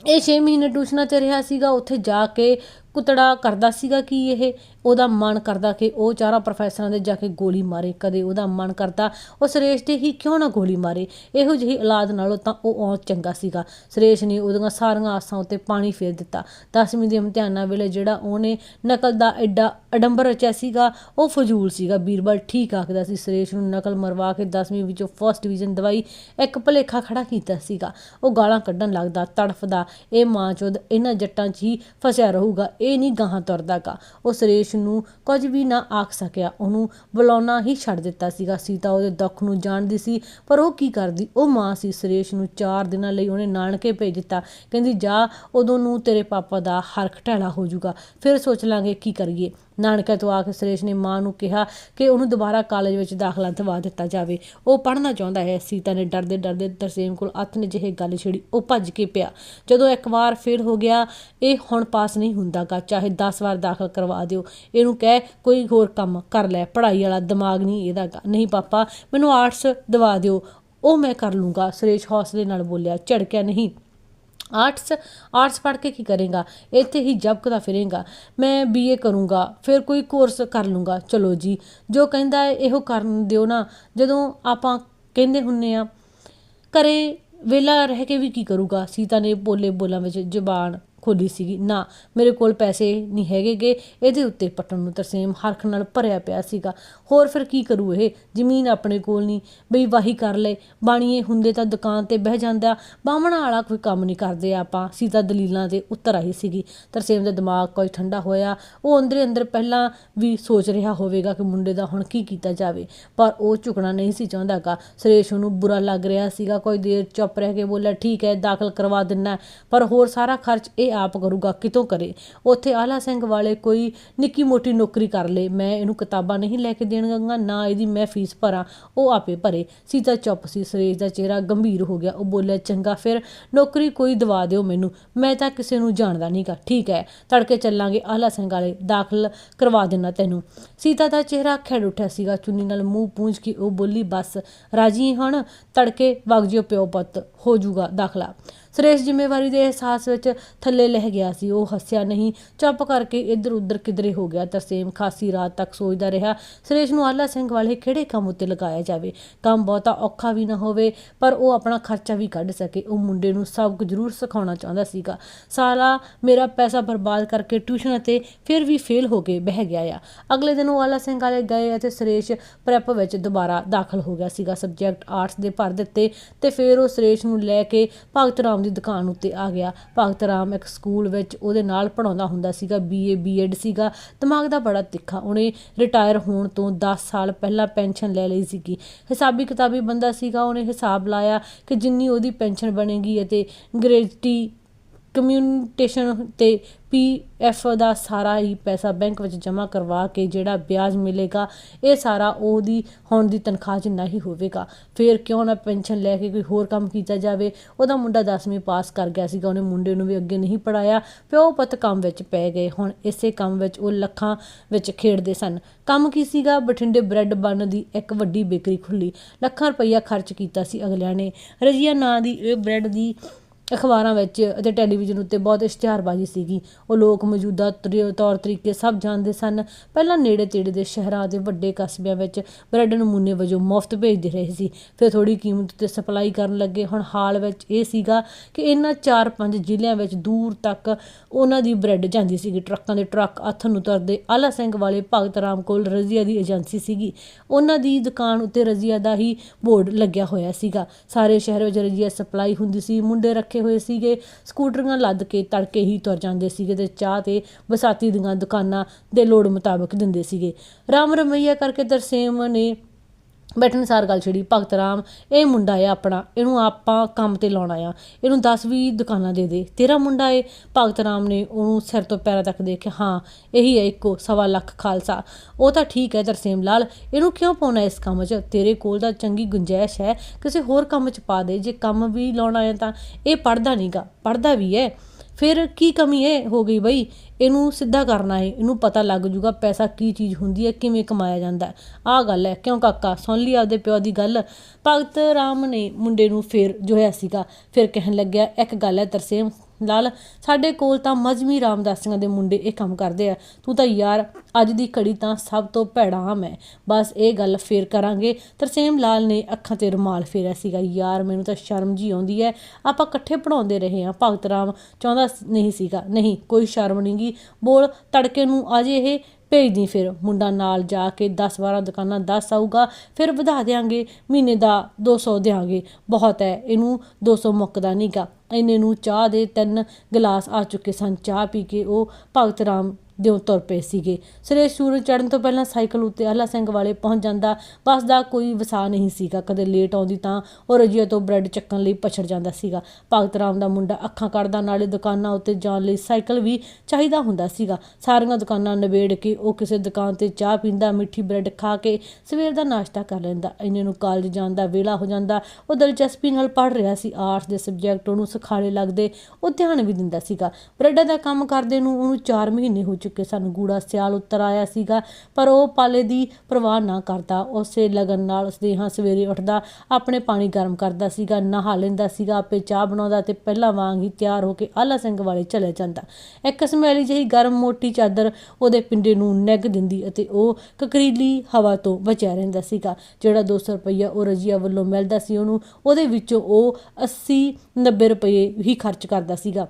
ਇਹ 6 ਮਹੀਨੇ ਟਿਊਸ਼ਨਾਂ ਚ ਰਿਹਾ ਸੀਗਾ, ਉੱਥੇ ਜਾ ਕੇ ਕੁਤੜਾ ਕਰਦਾ ਸੀਗਾ ਕਿ ਇਹ ਉਹਦਾ ਮਨ ਕਰਦਾ ਕਿ ਉਹ ਚਾਰਾਂ ਪ੍ਰੋਫੈਸਰਾਂ ਦੇ ਜਾ ਕੇ ਗੋਲੀ ਮਾਰੇ, ਕਦੇ ਉਹਦਾ ਮਨ ਕਰਦਾ, ਉਹ ਸੁਰੇਸ਼ ਤੇ ਹੀ ਕਿਉਂ ਨਾ ਗੋਲੀ ਮਾਰੇ? ਇਹੋ ਜਿਹੀ ਔਲਾਦ ਨਾਲੋਂ ਤਾਂ ਉਹ ਔਰ ਚੰਗਾ ਸੀਗਾ। ਸੁਰੇਸ਼ ਨੇ ਉਹਦੀਆਂ ਸਾਰੀਆਂ ਆਸਾਂ ਉੱਤੇ ਪਾਣੀ ਫੇਰ ਦਿੱਤਾ। 10ਵੀਂ ਦੇ ਇਮਤਿਹਾਨਾਂ ਵੇਲੇ ਜਿਹੜਾ ਉਹਨੇ ਨਕਲ ਦਾ ਐਡਾ ਅਡੰਬਰ ਰਚਿਆ ਸੀਗਾ, ਉਹ ਫਜ਼ੂਲ ਸੀਗਾ। ਬੀਰਬਲ ਠੀਕ ਆਖਦਾ ਸੀ, ਸੁਰੇਸ਼ ਨੂੰ ਨਕਲ ਮਰਵਾ ਕੇ 10ਵੀਂ ਵਿੱਚੋਂ ਫਸਟ ਡਿਵੀਜ਼ਨ ਦਵਾਈ ਇੱਕ ਭਲੇਖਾ ਖੜਾ ਕੀਤਾ ਸੀਗਾ। ਉਹ ਗਾਲਾਂ ਕੱਢਣ ਲੱਗਦਾ, ਤੜਫਦਾ, ਇਹ ਮਾਂ ਚੋਦ ਇਹਨਾਂ ਜੱਟਾਂ 'ਚ ਹੀ ਫਸਿਆ ਰਹੂਗਾ ਇਹ ਨਹੀਂ ਗਾਹਾਂ ਤੁਰਦਾਗਾ। ਉਹ ਸੁਰੇਸ਼ ਨੂੰ ਕੁਝ ਵੀ ਨਾ ਆਖ ਸਕਿਆ। ਉਹਨੂੰ ਬੁਲਾਉਣਾ ਹੀ ਛੱਡ ਦਿੱਤਾ ਸੀਗਾ। ਸੀਤਾ ਉਹਦੇ ਦੁੱਖ ਨੂੰ ਜਾਣਦੀ ਸੀ, ਪਰ ਉਹ ਕੀ ਕਰਦੀ? ਉਹ ਮਾਂ ਸੀ ਸੁਰੇਸ਼ ਨੂੰ 4 ਦਿਨਾਂ ਲਈ ਉਹਨੇ ਨਾਨਕੇ ਭੇਜ ਦਿੱਤਾ। ਕਹਿੰਦੀ, ਜਾ, ਉਦੋਂ ਨੂੰ ਤੇਰੇ ਪਾਪਾ ਦਾ ਹਰਖ ਢੈਲਾ ਹੋ ਜਾਊਗਾ। ਫਿਰ ਸੋਚ ਲਾਂਗੇ ਕੀ ਕਰੀਏ। ਨਾਨਕਾ ਤੋਂ ਆ ਕੇ ਸੁਰੇਸ਼ ਨੇ ਮਾਂ ਨੂੰ ਕਿਹਾ ਕਿ ਉਹਨੂੰ ਦੁਬਾਰਾ ਕਾਲਜ ਵਿੱਚ ਦਾਖਲਾ ਦਿਵਾ ਦਿੱਤਾ ਜਾਵੇ। ਉਹ ਪੜ੍ਹਨਾ ਚਾਹੁੰਦਾ ਹੈ। ਸੀਤਾ ਨੇ ਡਰਦੇ ਡਰਦੇ ਤਰਸੇਮ ਕੋਲ ਅੱਤ ਨੇ ਜਿਹੇ ਗੱਲ ਛਿੜੀ। ਉਹ ਭੱਜ ਕੇ ਪਿਆ। ਜਦੋਂ ਇੱਕ ਵਾਰ ਫੇਲ ਹੋ ਗਿਆ, ਇਹ ਹੁਣ ਪਾਸ ਨਹੀਂ ਹੁੰਦਾਗਾ ਚਾਹੇ 10 ਵਾਰ ਦਾਖਲ ਕਰਵਾ ਦਿਓ। ਇਹਨੂੰ ਕਹਿ, ਕੋਈ ਹੋਰ ਕੰਮ ਕਰ ਲੈ। ਪੜ੍ਹਾਈ ਵਾਲਾ ਦਿਮਾਗ ਨਹੀਂ ਇਹਦਾਗਾ ਨਹੀਂ ਪਾਪਾ, ਮੈਨੂੰ ਆਰਟਸ ਦਿਵਾ ਦਿਓ। ਉਹ ਮੈਂ ਕਰ ਲੂੰਗਾ। ਸੁਰੇਸ਼ ਹੌਸਲੇ ਨਾਲ ਬੋਲਿਆ, ਝੜਕਿਆ ਨਹੀਂ। ਆਰਟਸ ਆਰਟਸ ਪੜ੍ਹ ਕੇ ਕੀ ਕਰੇਗਾ? ਇੱਥੇ ਹੀ ਜਬਕਦਾ ਫਿਰੇਗਾ। ਮੈਂ ਬੀਏ ਕਰੂੰਗਾ, ਫਿਰ ਕੋਈ ਕੋਰਸ ਕਰ ਲੂੰਗਾ। ਚਲੋ ਜੀ, ਜੋ ਕਹਿੰਦਾ ਹੈ, ਇਹੋ ਕਰਨ ਦਿਓ ਨਾ। ਜਦੋਂ ਆਪਾਂ ਕਹਿੰਦੇ ਹੁੰਨੇ ਆ ਕਰੇ ਵੇਲਾ ਰਹਿ ਕੇ ਵੀ ਕੀ ਕਰੂਗਾ? ਸੀਤਾ ਨੇ ਬੋਲੇ ਬੋਲਾਂ ਵਿੱਚ ਜ਼ੁਬਾਨ ਖੋਲੀ ਸੀਗੀ। ਨਾ, ਮੇਰੇ ਕੋਲ ਪੈਸੇ ਨਹੀਂ ਹੈਗੇਗੇ ਇਹਦੇ ਉੱਤੇ ਪੱਟਣ ਨੂੰ ਤਰਸੇਮ ਹਰਖ ਨਾਲ ਭਰਿਆ ਪਿਆ ਸੀਗਾ। ਹੋਰ ਫਿਰ ਕੀ ਕਰੂ ਇਹ? ਜ਼ਮੀਨ ਆਪਣੇ ਕੋਲ ਨਹੀਂ। ਬਈ ਵਾਹੀ ਕਰ ਲੈ ਬਾਣੀਏ ਹੁੰਦੇ ਤਾਂ ਦੁਕਾਨ ਤੇ ਬਹਿ ਜਾਂਦਾ। ਬਾਹਮਣਾ ਵਾਲਾ ਕੋਈ ਕੰਮ ਨਹੀਂ ਕਰਦੇ ਆਪਾਂ। ਸੀਤਾ ਦਲੀਲਾਂ 'ਤੇ ਉੱਤਰ ਆਈ ਸੀਗੀ। ਤਰਸੇਮ ਦਾ ਦਿਮਾਗ ਕੋਈ ਠੰਡਾ ਹੋਇਆ। ਉਹ ਅੰਦਰੇ ਅੰਦਰ ਪਹਿਲਾਂ ਵੀ ਸੋਚ ਰਿਹਾ ਹੋਵੇਗਾ ਕਿ ਮੁੰਡੇ ਦਾ ਹੁਣ ਕੀ ਕੀਤਾ ਜਾਵੇ। ਪਰ ਉਹ ਝੁਕਣਾ ਨਹੀਂ ਸੀ ਚਾਹੁੰਦਾਗਾ। ਸੁਰੇਸ਼ ਨੂੰ ਬੁਰਾ ਲੱਗ ਰਿਹਾ ਸੀਗਾ। ਕੋਈ ਦੇਰ ਚੁੱਪ ਰਹਿ ਕੇ ਬੋਲਿਆ, ਠੀਕ ਹੈ, ਦਾਖਲ ਕਰਵਾ ਦਿੰਨਾ ਪਰ ਹੋਰ ਸਾਰਾ ਖਰਚ ਇਹ ਆਪ ਕਰੂਗਾ, ਕਿਤੋਂ ਕਰੇ? ਉੱਥੇ ਆਲਾ ਸਿੰਘ ਵਾਲੇ ਕੋਈ ਨਿੱਕੀ ਮੋਟੀ ਨੌਕਰੀ ਕਰ ਲੇ। ਮੈਂ ਇਹਨੂੰ ਕਿਤਾਬਾਂ ਨਹੀਂ ਲੈ ਕੇ ਦੇਣਗਾ ਨਾ ਇਹਦੀ ਮੈਂ ਫੀਸ ਭਰਾਂ। ਉਹ ਆਪੇ ਭਰੇ। ਸੀਤਾ ਚੁੱਪ ਸੀ। ਸੁਰੇਸ਼ ਦਾ ਚਿਹਰਾ ਗੰਭੀਰ ਹੋ ਗਿਆ। ਉਹ ਬੋਲਿਆ, ਚੰਗਾ, ਫਿਰ ਨੌਕਰੀ ਕੋਈ ਦਵਾ ਦਿਓ ਮੈਨੂੰ। ਮੈਂ ਤਾਂ ਕਿਸੇ ਨੂੰ ਜਾਣਦਾ ਨਹੀਂਗਾ ਠੀਕ ਹੈ, ਤੜਕੇ ਚੱਲਾਂਗੇ। ਆਲਾ ਸਿੰਘ ਵਾਲੇ, ਦਾਖਲ ਕਰਵਾ ਦੇਣਾ ਤੈਨੂੰ। ਸੀਤਾ ਦਾ ਚਿਹਰਾ ਖਿੜ ਉੱਠਿਆ ਸੀਗਾ। ਚੁੰਨੀ ਨਾਲ ਮੂੰਹ ਪੂੰਝ ਕੇ ਉਹ ਬੋਲੀ, ਬਸ, ਰਾਜੀ ਹੁਣ? ਤੜਕੇ ਵਗ ਜਿਓ ਪਿਓ ਪੁੱਤ, ਹੋ ਜਾਊਗਾ ਦਾਖਲਾ। ਸੁਰੇਸ਼ ਜ਼ਿੰਮੇਵਾਰੀ ਦੇ ਅਹਿਸਾਸ ਵਿੱਚ ਥੱਲੇ ਲਹਿ ਗਿਆ ਸੀ। ਉਹ ਹੱਸਿਆ ਨਹੀਂ, ਚੁੱਪ ਕਰਕੇ ਇੱਧਰ ਉੱਧਰ ਕਿਧਰੇ ਹੋ ਗਿਆ ਤਰਸੇਮ ਖਾਸੀ ਰਾਤ ਤੱਕ ਸੋਚਦਾ ਰਿਹਾ, ਸੁਰੇਸ਼ ਨੂੰ ਆਲਾ ਸਿੰਘ ਵਾਲੇ ਕਿਹੜੇ ਕੰਮ ਉੱਤੇ ਲਗਾਇਆ ਜਾਵੇ? ਕੰਮ ਬਹੁਤਾ ਔਖਾ ਵੀ ਨਾ ਹੋਵੇ, ਪਰ ਉਹ ਆਪਣਾ ਖਰਚਾ ਵੀ ਕੱਢ ਸਕੇ। ਉਹ ਮੁੰਡੇ ਨੂੰ ਸਭ ਸਬਕ ਜ਼ਰੂਰ ਸਿਖਾਉਣਾ ਚਾਹੁੰਦਾ ਸੀਗਾ। ਸਾਲਾ, ਮੇਰਾ ਪੈਸਾ ਬਰਬਾਦ ਕਰਕੇ ਟਿਊਸ਼ਨ ਅਤੇ ਫਿਰ ਵੀ ਫੇਲ ਹੋ ਕੇ ਬਹਿ ਗਿਆ ਆ। ਅਗਲੇ ਦਿਨ ਉਹ ਆਲਾ ਸਿੰਘ ਵਾਲੇ ਗਏ ਅਤੇ ਸੁਰੇਸ਼ ਪ੍ਰੈਪ ਵਿੱਚ ਦੁਬਾਰਾ ਦਾਖਲ ਹੋ ਗਿਆ ਸੀਗਾ। ਸਬਜੈਕਟ ਆਰਟਸ ਦੇ ਭਰ ਦਿੱਤੇ ਤੇ ਫਿਰ ਉਹ ਸੁਰੇਸ਼ ਨੂੰ ਲੈ ਕੇ ਭਗਤ ਰਾਮ ਦੀ ਦੁਕਾਨ ਉੱਤੇ ਆ ਗਿਆ। ਭਗਤ ਰਾਮ ਇੱਕ ਸਕੂਲ ਵਿੱਚ ਉਹਦੇ ਨਾਲ ਪੜਾਉਂਦਾ ਹੁੰਦਾ ਸੀਗਾ ਬੀਏ ਬੀਐਡ ਸੀਗਾ। ਦਿਮਾਗ ਦਾ ਬੜਾ ਤਿੱਖਾ। ਉਹਨੇ ਰਿਟਾਇਰ ਹੋਣ ਤੋਂ 10 ਸਾਲ ਪਹਿਲਾਂ ਪੈਨਸ਼ਨ ਲੈ ਲਈ ਸੀਗੀ। ਹਿਸਾਬੀ ਕਿਤਾਬੀ ਬੰਦਾ ਸੀਗਾ। ਉਹਨੇ ਹਿਸਾਬ ਲਾਇਆ ਕਿ ਜਿੰਨੀ ਉਹਦੀ ਪੈਨਸ਼ਨ ਬਣੇਗੀ ਅਤੇ ਗ੍ਰੈਜੂਟੀ ਕਮਿਊਨਿਟੇਸ਼ਨ ਤੇ ਪੀਐਫ ਦਾ ਸਾਰਾ ਹੀ ਪੈਸਾ ਬੈਂਕ ਵਿੱਚ ਜਮ੍ਹਾਂ ਕਰਵਾ ਕੇ ਜਿਹੜਾ ਵਿਆਜ ਮਿਲੇਗਾ, ਇਹ ਸਾਰਾ ਉਹਦੀ ਹੁਣ ਦੀ ਤਨਖਾਹ ਜਿੰਨਾ ਹੀ ਹੋਵੇਗਾ। ਫਿਰ ਕਿਉਂ ਨਾ ਪੈਨਸ਼ਨ ਲੈ ਕੇ ਕੋਈ ਹੋਰ ਕੰਮ ਕੀਤਾ ਜਾਵੇ? ਉਹਦਾ ਮੁੰਡਾ 10ਵੀਂ ਪਾਸ ਕਰ ਗਿਆ ਸੀਗਾ, ਉਹਨੇ ਮੁੰਡੇ ਨੂੰ ਵੀ ਅੱਗੇ ਨਹੀਂ ਪੜਾਇਆ ਪਿਓ ਪੁੱਤ ਕੰਮ ਵਿੱਚ ਪੈ ਗਏ, ਹੁਣ ਇਸੇ ਕੰਮ ਵਿੱਚ ਉਹ ਲੱਖਾਂ ਵਿੱਚ ਖੇਡਦੇ ਸਨ। ਕੰਮ ਕੀ ਸੀਗਾ? ਬਠਿੰਡੇ ਬ੍ਰੈਡ ਬਨ ਦੀ ਇੱਕ ਵੱਡੀ ਬੇਕਰੀ ਖੁੱਲੀ ਲੱਖਾਂ ਰੁਪਈਆ ਖਰਚ ਕੀਤਾ ਸੀ ਅਗਲਿਆਂ ਨੇ। ਰਜੀਆ ਨਾਂ ਦੀ ਇਹ ਬ੍ਰੈਡ ਦੀ ਅਖਬਾਰਾਂ ਵਿੱਚ ਅਤੇ ਟੈਲੀਵਿਜ਼ਨ ਉੱਤੇ ਬਹੁਤ ਇਸ਼ਤਿਹਾਰਬਾਜ਼ੀ ਸੀਗੀ। ਉਹ ਲੋਕ ਮੌਜੂਦਾ ਤਰੀ- ਤੌਰ ਤਰੀਕੇ ਸਭ ਜਾਣਦੇ ਸਨ। ਪਹਿਲਾਂ ਨੇੜੇ ਤੇੜੇ ਦੇ ਸ਼ਹਿਰਾਂ ਅਤੇ ਵੱਡੇ ਕਸਬਿਆਂ ਵਿੱਚ ਬ੍ਰੈਡ ਨਮੂਨੇ ਵਜੋਂ ਮੁਫਤ ਭੇਜਦੇ ਰਹੇ ਸੀ। ਫਿਰ ਥੋੜੀ ਕੀਮਤ ਤੇ ਸਪਲਾਈ ਕਰਨ ਲੱਗੇ। ਹੁਣ ਹਾਲ ਵਿੱਚ ਇਹ ਸੀਗਾ ਕਿ ਇਹਨਾਂ 4-5 ਜ਼ਿਲ੍ਹਿਆਂ ਵਿੱਚ ਦੂਰ ਤੱਕ ਉਹਨਾਂ ਦੀ ਬ੍ਰੈਡ ਜਾਂਦੀ ਸੀਗੀ। ਟਰੱਕਾਂ ਦੇ ਟਰੱਕ ਹੱਥ ਨੂੰ ਤਰਦੇ ਆਲਾ ਸਿੰਘ ਵਾਲੇ ਭਗਤ ਰਾਮ ਕੋਲ ਰਜ਼ੀਆ ਦੀ ਏਜੰਸੀ ਸੀਗੀ। ਉਹਨਾਂ ਦੀ ਦੁਕਾਨ ਉੱਤੇ ਰਜ਼ੀਆ ਦਾ ਹੀ ਬੋਰਡ ਲੱਗਿਆ ਹੋਇਆ ਸੀਗਾ। ਸਾਰੇ ਸ਼ਹਿਰ ਵਿੱਚ ਰਜ਼ੀਆ ਸਪਲਾਈ ਹੁੰਦੀ ਸੀ। ਮੁੰਡੇ ਰੱਖੇ ਹੋਏ ਸੀਗੇ। ਸਕੂਟਰੀਆਂ ਲੱਦ ਕੇ ਤੜਕੇ ਹੀ ਤੁਰ ਜਾਂਦੇ ਸੀਗੇ ਤੇ ਚਾਹ ਤੇ ਬਸਾਤੀ ਦੀਆਂ ਦੁਕਾਨਾਂ ਦੇ ਲੋੜ ਮੁਤਾਬਕ ਦਿੰਦੇ ਸੀਗੇ। ਰਾਮ ਰਮਈਆ ਕਰਕੇ ਦਰਸੇਮ ਨੇ ਬੈਠਣ ਸਾਰ ਗੱਲ ਛਿੜੀ, ਭਗਤ ਰਾਮ, ਇਹ ਮੁੰਡਾ ਆ ਆਪਣਾ, ਇਹਨੂੰ ਆਪਾਂ ਕੰਮ ਤੇ ਲਾਉਣਾ ਆ। ਇਹਨੂੰ 10 ਵੀ ਦੁਕਾਨਾਂ ਦੇ ਦੇ, ਤੇਰਾ ਮੁੰਡਾ ਏ। ਭਗਤ ਰਾਮ ਨੇ ਉਹਨੂੰ ਸਿਰ ਤੋਂ ਪੈਰਾਂ ਤੱਕ ਦੇਖਿਆ ਹਾਂ, ਇਹੀ ਹੈ ਇੱਕੋ, ਸਵਾ ਲੱਖ ਖਾਲਸਾ। ਉਹ ਤਾਂ ਠੀਕ ਹੈ ਤਰਸੇਮ ਲਾਲ, ਇਹਨੂੰ ਕਿਉਂ ਪਾਉਣਾ ਇਸ ਕੰਮ 'ਚ? ਤੇਰੇ ਕੋਲ ਤਾਂ ਚੰਗੀ ਗੁੰਜਾਇਸ਼ ਹੈ, ਕਿਸੇ ਹੋਰ ਕੰਮ 'ਚ ਪਾ ਦੇ, ਜੇ ਕੰਮ ਵੀ ਲਾਉਣਾ ਹੈ ਤਾਂ। ਇਹ ਪੜਦਾ ਨਹੀਂਗਾ ਪੜਦਾ ਵੀ ਹੈ। ਫਿਰ ਕੀ ਕਮੀ ਹੈ ਹੋ ਗਈ ਬਈ? ਇਹਨੂੰ ਸਿੱਧਾ ਕਰਨਾ ਹੈ ਇਹਨੂੰ ਪਤਾ ਲੱਗ ਜੂਗਾ ਪੈਸਾ ਕੀ ਚੀਜ਼ ਹੁੰਦੀ ਹੈ ਕਿਵੇਂ ਕਮਾਇਆ ਜਾਂਦਾ ਆਹ ਗੱਲ ਹੈ ਕਿਉਂ ਕਾਕਾ? ਸੁਣ ਲਈ ਆਪਦੇ ਪਿਓ ਦੀ ਗੱਲ। ਭਗਤ ਰਾਮ ਨੇ ਮੁੰਡੇ ਨੂੰ ਫਿਰ ਜੋਇਆ ਸੀਗਾ। ਫਿਰ ਕਹਿਣ ਲੱਗਿਆ, ਇੱਕ ਗੱਲ ਹੈ ਤਰਸੇਮ ਲਾਲ, ਸਾਡੇ ਕੋਲ ਤਾਂ ਮਜਮੀ ਰਾਮਦਾਸੀਆਂ ਦੇ ਮੁੰਡੇ ਇਹ ਕੰਮ ਕਰਦੇ ਆ। ਤੂੰ ਤਾਂ ਯਾਰ, ਅੱਜ ਦੀ ਘੜੀ ਤਾਂ ਸਭ ਤੋਂ ਭੈੜਾ ਆਮ ਹੈ ਬਸ ਇਹ ਗੱਲ ਫੇਰ ਕਰਾਂਗੇ। ਤਰਸੇਮ ਲਾਲ ਨੇ ਅੱਖਾਂ ਤੇ ਰੁਮਾਲ ਫੇਰਿਆ ਸੀਗਾ। ਯਾਰ, ਮੈਨੂੰ ਤਾਂ ਸ਼ਰਮ ਜੀ ਆਉਂਦੀ ਹੈ ਆਪਾਂ ਇਕੱਠੇ ਪੜਾਉਂਦੇ ਰਹੇ ਹਾਂ ਭਗਤ ਰਾਮ ਚਾਹੁੰਦਾ ਨਹੀਂ ਸੀਗਾ। ਨਹੀਂ, ਕੋਈ ਸ਼ਰਮ ਨਹੀਂਗੀ ਬੋਲ, ਤੜਕੇ ਨੂੰ ਅਜੇ ਇਹ ਭੇਜਦੀ ਫਿਰ। ਮੁੰਡਾ ਨਾਲ ਜਾ ਕੇ 10 12 ਦੁਕਾਨਾਂ 10 ਆਊਗਾ। ਫਿਰ ਵਧਾ ਦੇਾਂਗੇ ਮਹੀਨੇ ਦਾ 200 ਦੇਾਂਗੇ ਬਹੁਤ ਹੈ ਇਹਨੂੰ 200 ਮੁੱਕਦਾ ਨਹੀਂਗਾ ਇੰਨੇ ਨੂੰ ਚਾਹ ਦੇ ਤਿੰਨ ਗਲਾਸ ਆ ਚੁੱਕੇ ਸਨ। ਚਾਹ ਪੀ ਕੇ ਉਹ ਭਗਤ ਰਾਮ ਦਿਓ ਤੁਰ ਪਏ ਸੀਗੇ। ਸਵੇਰੇ ਸੂਰਜ ਚੜ੍ਹਨ ਤੋਂ ਪਹਿਲਾਂ ਸਾਈਕਲ ਉੱਤੇ ਆਲਾ ਸਿੰਘ ਵਾਲੇ ਪਹੁੰਚ ਜਾਂਦਾ। ਬੱਸ ਦਾ ਕੋਈ ਵਸਾ ਨਹੀਂ ਸੀਗਾ। ਕਦੇ ਲੇਟ ਆਉਂਦੀ ਤਾਂ ਉਹ ਰਜੀਆ ਤੋਂ ਬ੍ਰੈਡ ਚੱਕਣ ਲਈ ਪਛੜ ਜਾਂਦਾ ਸੀਗਾ। ਭਗਤ ਰਾਮ ਦਾ ਮੁੰਡਾ ਅੱਖਾਂ ਕੱਢਦਾ, ਨਾਲੇ ਦੁਕਾਨਾਂ ਉੱਤੇ ਜਾਣ ਲਈ ਸਾਈਕਲ ਵੀ ਚਾਹੀਦਾ ਹੁੰਦਾ ਸੀਗਾ। ਸਾਰੀਆਂ ਦੁਕਾਨਾਂ ਨਿਬੇੜ ਕੇ ਉਹ ਕਿਸੇ ਦੁਕਾਨ ਤੇ ਚਾਹ ਪੀਂਦਾ, ਮਿੱਠੀ ਬ੍ਰੈਡ ਖਾ ਕੇ ਸਵੇਰ ਦਾ ਨਾਸ਼ਤਾ ਕਰ ਲੈਂਦਾ। ਇੰਨੇ ਨੂੰ ਕਾਲਜ ਜਾਣ ਦਾ ਵੇਲਾ ਹੋ ਜਾਂਦਾ। ਉਹ ਦਿਲਚਸਪੀ ਨਾਲ ਪੜ੍ਹ ਰਿਹਾ ਸੀ। ਆਰਟਸ ਦੇ ਸਬਜੈਕਟ ਉਹਨੂੰ ਸਿਖਾਲੇ ਲੱਗਦੇ, ਉਹ ਧਿਆਨ ਵੀ ਦਿੰਦਾ ਸੀਗਾ। ਬ੍ਰੈਡਾਂ ਦਾ ਕੰਮ ਕਰਦੇ ਨੂੰ ਉਹਨੂੰ 4 ਮਹੀਨੇ ਹੋ ਚੁੱਕੇ ਸਾਨੂੰ। ਗੂੜਾ ਸਿਆਲ ਉੱਤਰ ਆਇਆ ਸੀਗਾ, ਪਰ ਉਹ ਪਾਲੇ ਦੀ ਪਰਵਾਹ ਨਾ ਕਰਦਾ। ਉਸੇ ਲਗਨ ਨਾਲ ਉਸਦੇ ਸਵੇਰੇ ਉੱਠਦਾ, ਆਪਣੇ ਪਾਣੀ ਗਰਮ ਕਰਦਾ ਸੀਗਾ, ਨਹਾ ਲੈਂਦਾ ਸੀਗਾ, ਆਪੇ ਚਾਹ ਬਣਾਉਂਦਾ ਤੇ ਪਹਿਲਾਂ ਵਾਂਗ ਹੀ ਤਿਆਰ ਹੋ ਕੇ ਆਲਾ ਸਿੰਘ ਵਾਲੇ ਚਲੇ ਜਾਂਦਾ। ਇੱਕ ਸਮੈਲੀ ਜਿਹੀ ਗਰਮ ਮੋਟੀ ਚਾਦਰ ਉਹਦੇ ਪਿੰਡੇ ਨੂੰ ਨਿੱਘ ਦਿੰਦੀ ਅਤੇ ਉਹ ਕਕਰੀਲੀ ਹਵਾ ਤੋਂ ਬਚਿਆ ਰਹਿੰਦਾ ਸੀਗਾ, ਜਿਹੜਾ 200 ਰੁਪਈਆ ਉਹ ਰਜੀਆ ਵੱਲੋਂ ਮਿਲਦਾ ਸੀ। ਉਹਨੂੰ ਉਹਦੇ ਵਿੱਚੋਂ ਉਹ 80 90 ਰੁਪਏ ਹੀ ਖਰਚ ਕਰਦਾ ਸੀਗਾ।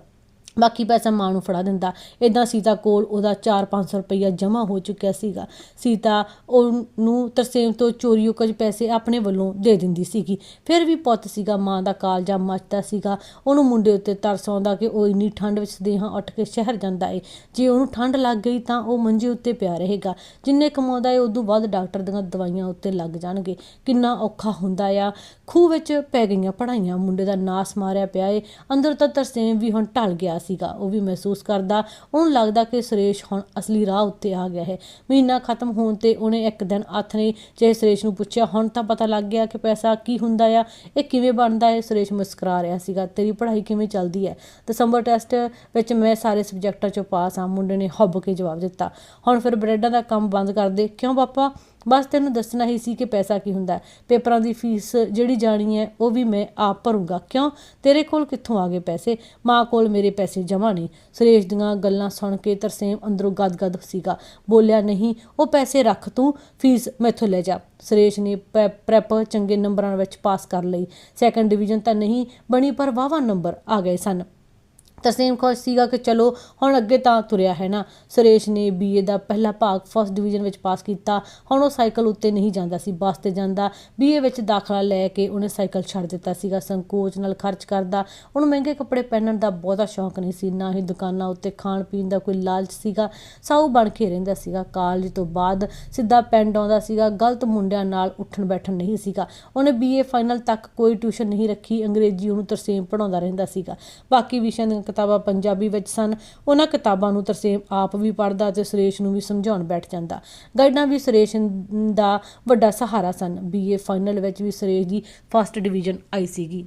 ਬਾਕੀ ਪੈਸਾ ਮਾਂ ਨੂੰ ਫੜਾ ਦਿੰਦਾ। ਇਦਾਂ ਸੀਤਾ ਕੋਲ ਉਹਦਾ 4-500 ਰੁਪਈਆ ਜਮ੍ਹਾਂ ਹੋ ਚੁੱਕਿਆ ਸੀਗਾ। ਸੀਤਾ ਉਹਨੂੰ ਤਰਸੇਮ ਤੋਂ ਚੋਰੀਓ ਕੁਝ ਪੈਸੇ ਆਪਣੇ ਵੱਲੋਂ ਦੇ ਦਿੰਦੀ ਸੀਗੀ। ਫਿਰ ਵੀ ਪੁੱਤ ਸੀਗਾ, ਮਾਂ ਦਾ ਕਾਲਜਾ ਮੱਚਦਾ ਸੀਗਾ। ਉਹਨੂੰ ਮੁੰਡੇ ਉੱਤੇ ਤਰਸ ਆਉਂਦਾ ਕਿ ਉਹ ਇੰਨੀ ਠੰਡ ਵਿੱਚ ਦੇਹਾਂ ਉੱਠ ਕੇ ਸ਼ਹਿਰ ਜਾਂਦਾ ਏ। ਜੇ ਉਹਨੂੰ ਠੰਡ ਲੱਗ ਗਈ ਤਾਂ ਉਹ ਮੰਜੇ ਉੱਤੇ ਪਿਆ ਰਹੇਗਾ। ਜਿੰਨੇ ਕਮਾਉਂਦਾ ਏ, ਉਦੋਂ ਵੱਧ ਡਾਕਟਰ ਦੀਆਂ ਦਵਾਈਆਂ ਉੱਤੇ ਲੱਗ ਜਾਣਗੇ। ਕਿੰਨਾ ਔਖਾ ਹੁੰਦਾ ਆ। ਖੂਹ ਵਿੱਚ ਪੈ ਗਈਆਂ ਪੜਾਈਆਂ ਮੁੰਡੇ ਦਾ ਨਾਸ ਮਾਰਿਆ ਪਿਆ ਏ। ਅੰਦਰ ਤਾਂ ਤਰਸੇਮ ਵੀ ਹੁਣ ਢਲ ਗਿਆ ਸੀਗਾ, ਉਹ ਵੀ ਮਹਿਸੂਸ ਕਰਦਾ। ਉਹਨੂੰ ਲੱਗਦਾ ਕਿ ਸੁਰੇਸ਼ ਹੁਣ ਅਸਲੀ ਰਾਹ ਉੱਤੇ ਆ ਗਿਆ ਹੈ। ਮਹੀਨਾ ਖਤਮ ਹੋਣ ਤੇ ਉਹਨੇ ਇੱਕ ਦਿਨ ਹੱਥ ਨੇ ਜੇ ਸੁਰੇਸ਼ ਨੂੰ ਪੁੱਛਿਆ, ਹੁਣ ਤਾਂ ਪਤਾ ਲੱਗ ਗਿਆ ਕਿ ਪੈਸਾ ਕੀ ਹੁੰਦਾ ਆ, ਇਹ ਕਿਵੇਂ ਬਣਦਾ ਹੈ? ਸੁਰੇਸ਼ ਮੁਸਕਰਾ ਰਿਹਾ ਸੀਗਾ, ਤੇਰੀ ਪੜ੍ਹਾਈ ਕਿਵੇਂ ਚੱਲਦੀ ਹੈ? ਦਸੰਬਰ ਟੈਸਟ ਵਿੱਚ ਮੈਂ ਸਾਰੇ ਸਬਜੈਕਟਾਂ 'ਚੋਂ ਪਾਸ ਆ ਮੁੰਡੇ ਨੇ ਹੱਬ ਕੇ ਜਵਾਬ ਦਿੱਤਾ। ਹੁਣ ਫਿਰ ਬ੍ਰੈਡਾਂ ਦਾ ਕੰਮ ਬੰਦ ਕਰ ਦੇ। ਕਿਉਂ ਪਾਪਾ? ਬਸ ਤੈਨੂੰ ਦੱਸਣਾ ਹੀ ਸੀ ਕਿ ਪੈਸਾ ਕੀ ਹੁੰਦਾ ਪੇਪਰਾਂ ਦੀ ਫੀਸ ਜਿਹੜੀ ਜਾਣੀ ਹੈ, ਉਹ ਵੀ ਮੈਂ ਆਪ ਭਰੂੰਗਾ। ਕਿਉਂ? ਤੇਰੇ ਕੋਲ ਕਿੱਥੋਂ ਆ ਗਏ ਪੈਸੇ? ਮਾਂ ਕੋਲ ਮੇਰੇ ਪੈਸੇ ਜਮ੍ਹਾਂ ਨਹੀਂ। ਸੁਰੇਸ਼ ਦੀਆਂ ਗੱਲਾਂ ਸੁਣ ਕੇ ਤਰਸੇਮ ਅੰਦਰੋਂ ਗਦਗਦ ਸੀਗਾ। ਬੋਲਿਆ, ਨਹੀਂ, ਉਹ ਪੈਸੇ ਰੱਖ ਤੂੰ, ਫੀਸ ਮੈਥੋਂ ਲੈ ਜਾ। ਸੁਰੇਸ਼ ਨੇ ਪੈ- ਪ੍ਰੈਪ ਚੰਗੇ ਨੰਬਰਾਂ ਵਿੱਚ ਪਾਸ ਕਰ ਲਈ। ਸੈਕੰਡ ਡਿਵੀਜ਼ਨ ਤਾਂ ਨਹੀਂ ਬਣੀ, ਪਰ ਵਾਵਾ ਨੰਬਰ ਆ ਗਏ ਸਨ। ਤਰਸੇਮ ਖੁਸ਼ ਸੀਗਾ ਕਿ ਚਲੋ ਹੁਣ ਅੱਗੇ ਤਾਂ ਤੁਰਿਆ ਹੈ ਨਾ। ਸੁਰੇਸ਼ ਨੇ ਬੀਏ ਦਾ ਪਹਿਲਾ ਭਾਗ ਫਸਟ ਡਿਵੀਜ਼ਨ ਵਿੱਚ ਪਾਸ ਕੀਤਾ। ਹੁਣ ਉਹ ਸਾਈਕਲ ਉੱਤੇ ਨਹੀਂ ਜਾਂਦਾ ਸੀ, ਬੱਸ ਤੇ ਜਾਂਦਾ। ਬੀਏ ਵਿੱਚ ਦਾਖਲਾ ਲੈ ਕੇ ਉਹਨੇ ਸਾਈਕਲ ਛੱਡ ਦਿੱਤਾ ਸੀਗਾ, ਸੰਕੋਚ ਨਾਲ ਖਰਚ ਕਰਦਾ। ਉਹਨੂੰ ਮਹਿੰਗੇ ਕੱਪੜੇ ਪਹਿਨਣ ਦਾ ਬਹੁਤਾ ਸ਼ੌਂਕ ਨਹੀਂ ਸੀ, ਨਾ ਹੀ ਦੁਕਾਨਾਂ ਉੱਤੇ ਖਾਣ ਪੀਣ ਦਾ ਕੋਈ ਲਾਲਚ ਸੀਗਾ। ਸਾਊ ਬਣ ਕੇ ਰਹਿੰਦਾ ਸੀਗਾ ਕਾਲਜ ਤੋਂ ਬਾਅਦ। ਸਿੱਧਾ ਪਿੰਡ ਆਉਂਦਾ ਸੀਗਾ, ਗਲਤ ਮੁੰਡਿਆਂ ਨਾਲ ਉੱਠਣ ਬੈਠਣ ਨਹੀਂ ਸੀਗਾ। ਉਹਨੇ ਬੀਏ ਫਾਈਨਲ ਤੱਕ ਕੋਈ ਟਿਊਸ਼ਨ ਨਹੀਂ ਰੱਖੀ, ਅੰਗਰੇਜ਼ੀ ਉਹਨੂੰ ਤਰਸੇਮ ਪੜਾਉਂਦਾ ਰਹਿੰਦਾ ਸੀਗਾ। ਬਾਕੀ ਵਿਸ਼ਿਆਂ ਦੀਆਂ ਕਿਤਾਬਾਂ ਪੰਜਾਬੀ ਵਿੱਚ ਸਨ। ਉਹਨਾਂ ਕਿਤਾਬਾਂ ਨੂੰ ਤਰਸੇਮ ਆਪ ਵੀ ਪੜ੍ਹਦਾ ਤੇ ਸੁਰੇਸ਼ ਨੂੰ ਵੀ ਸਮਝਾਉਣ ਬੈਠ ਜਾਂਦਾ। ਗਾਈਡਾਂ ਵੀ ਸੁਰੇਸ਼ ਦਾ ਵੱਡਾ ਸਹਾਰਾ ਸਨ। ਬੀਏ ਫਾਈਨਲ ਵਿੱਚ ਵੀ ਸੁਰੇਸ਼ ਦੀ ਫਸਟ ਡਿਵੀਜ਼ਨ ਆਈ ਸੀਗੀ।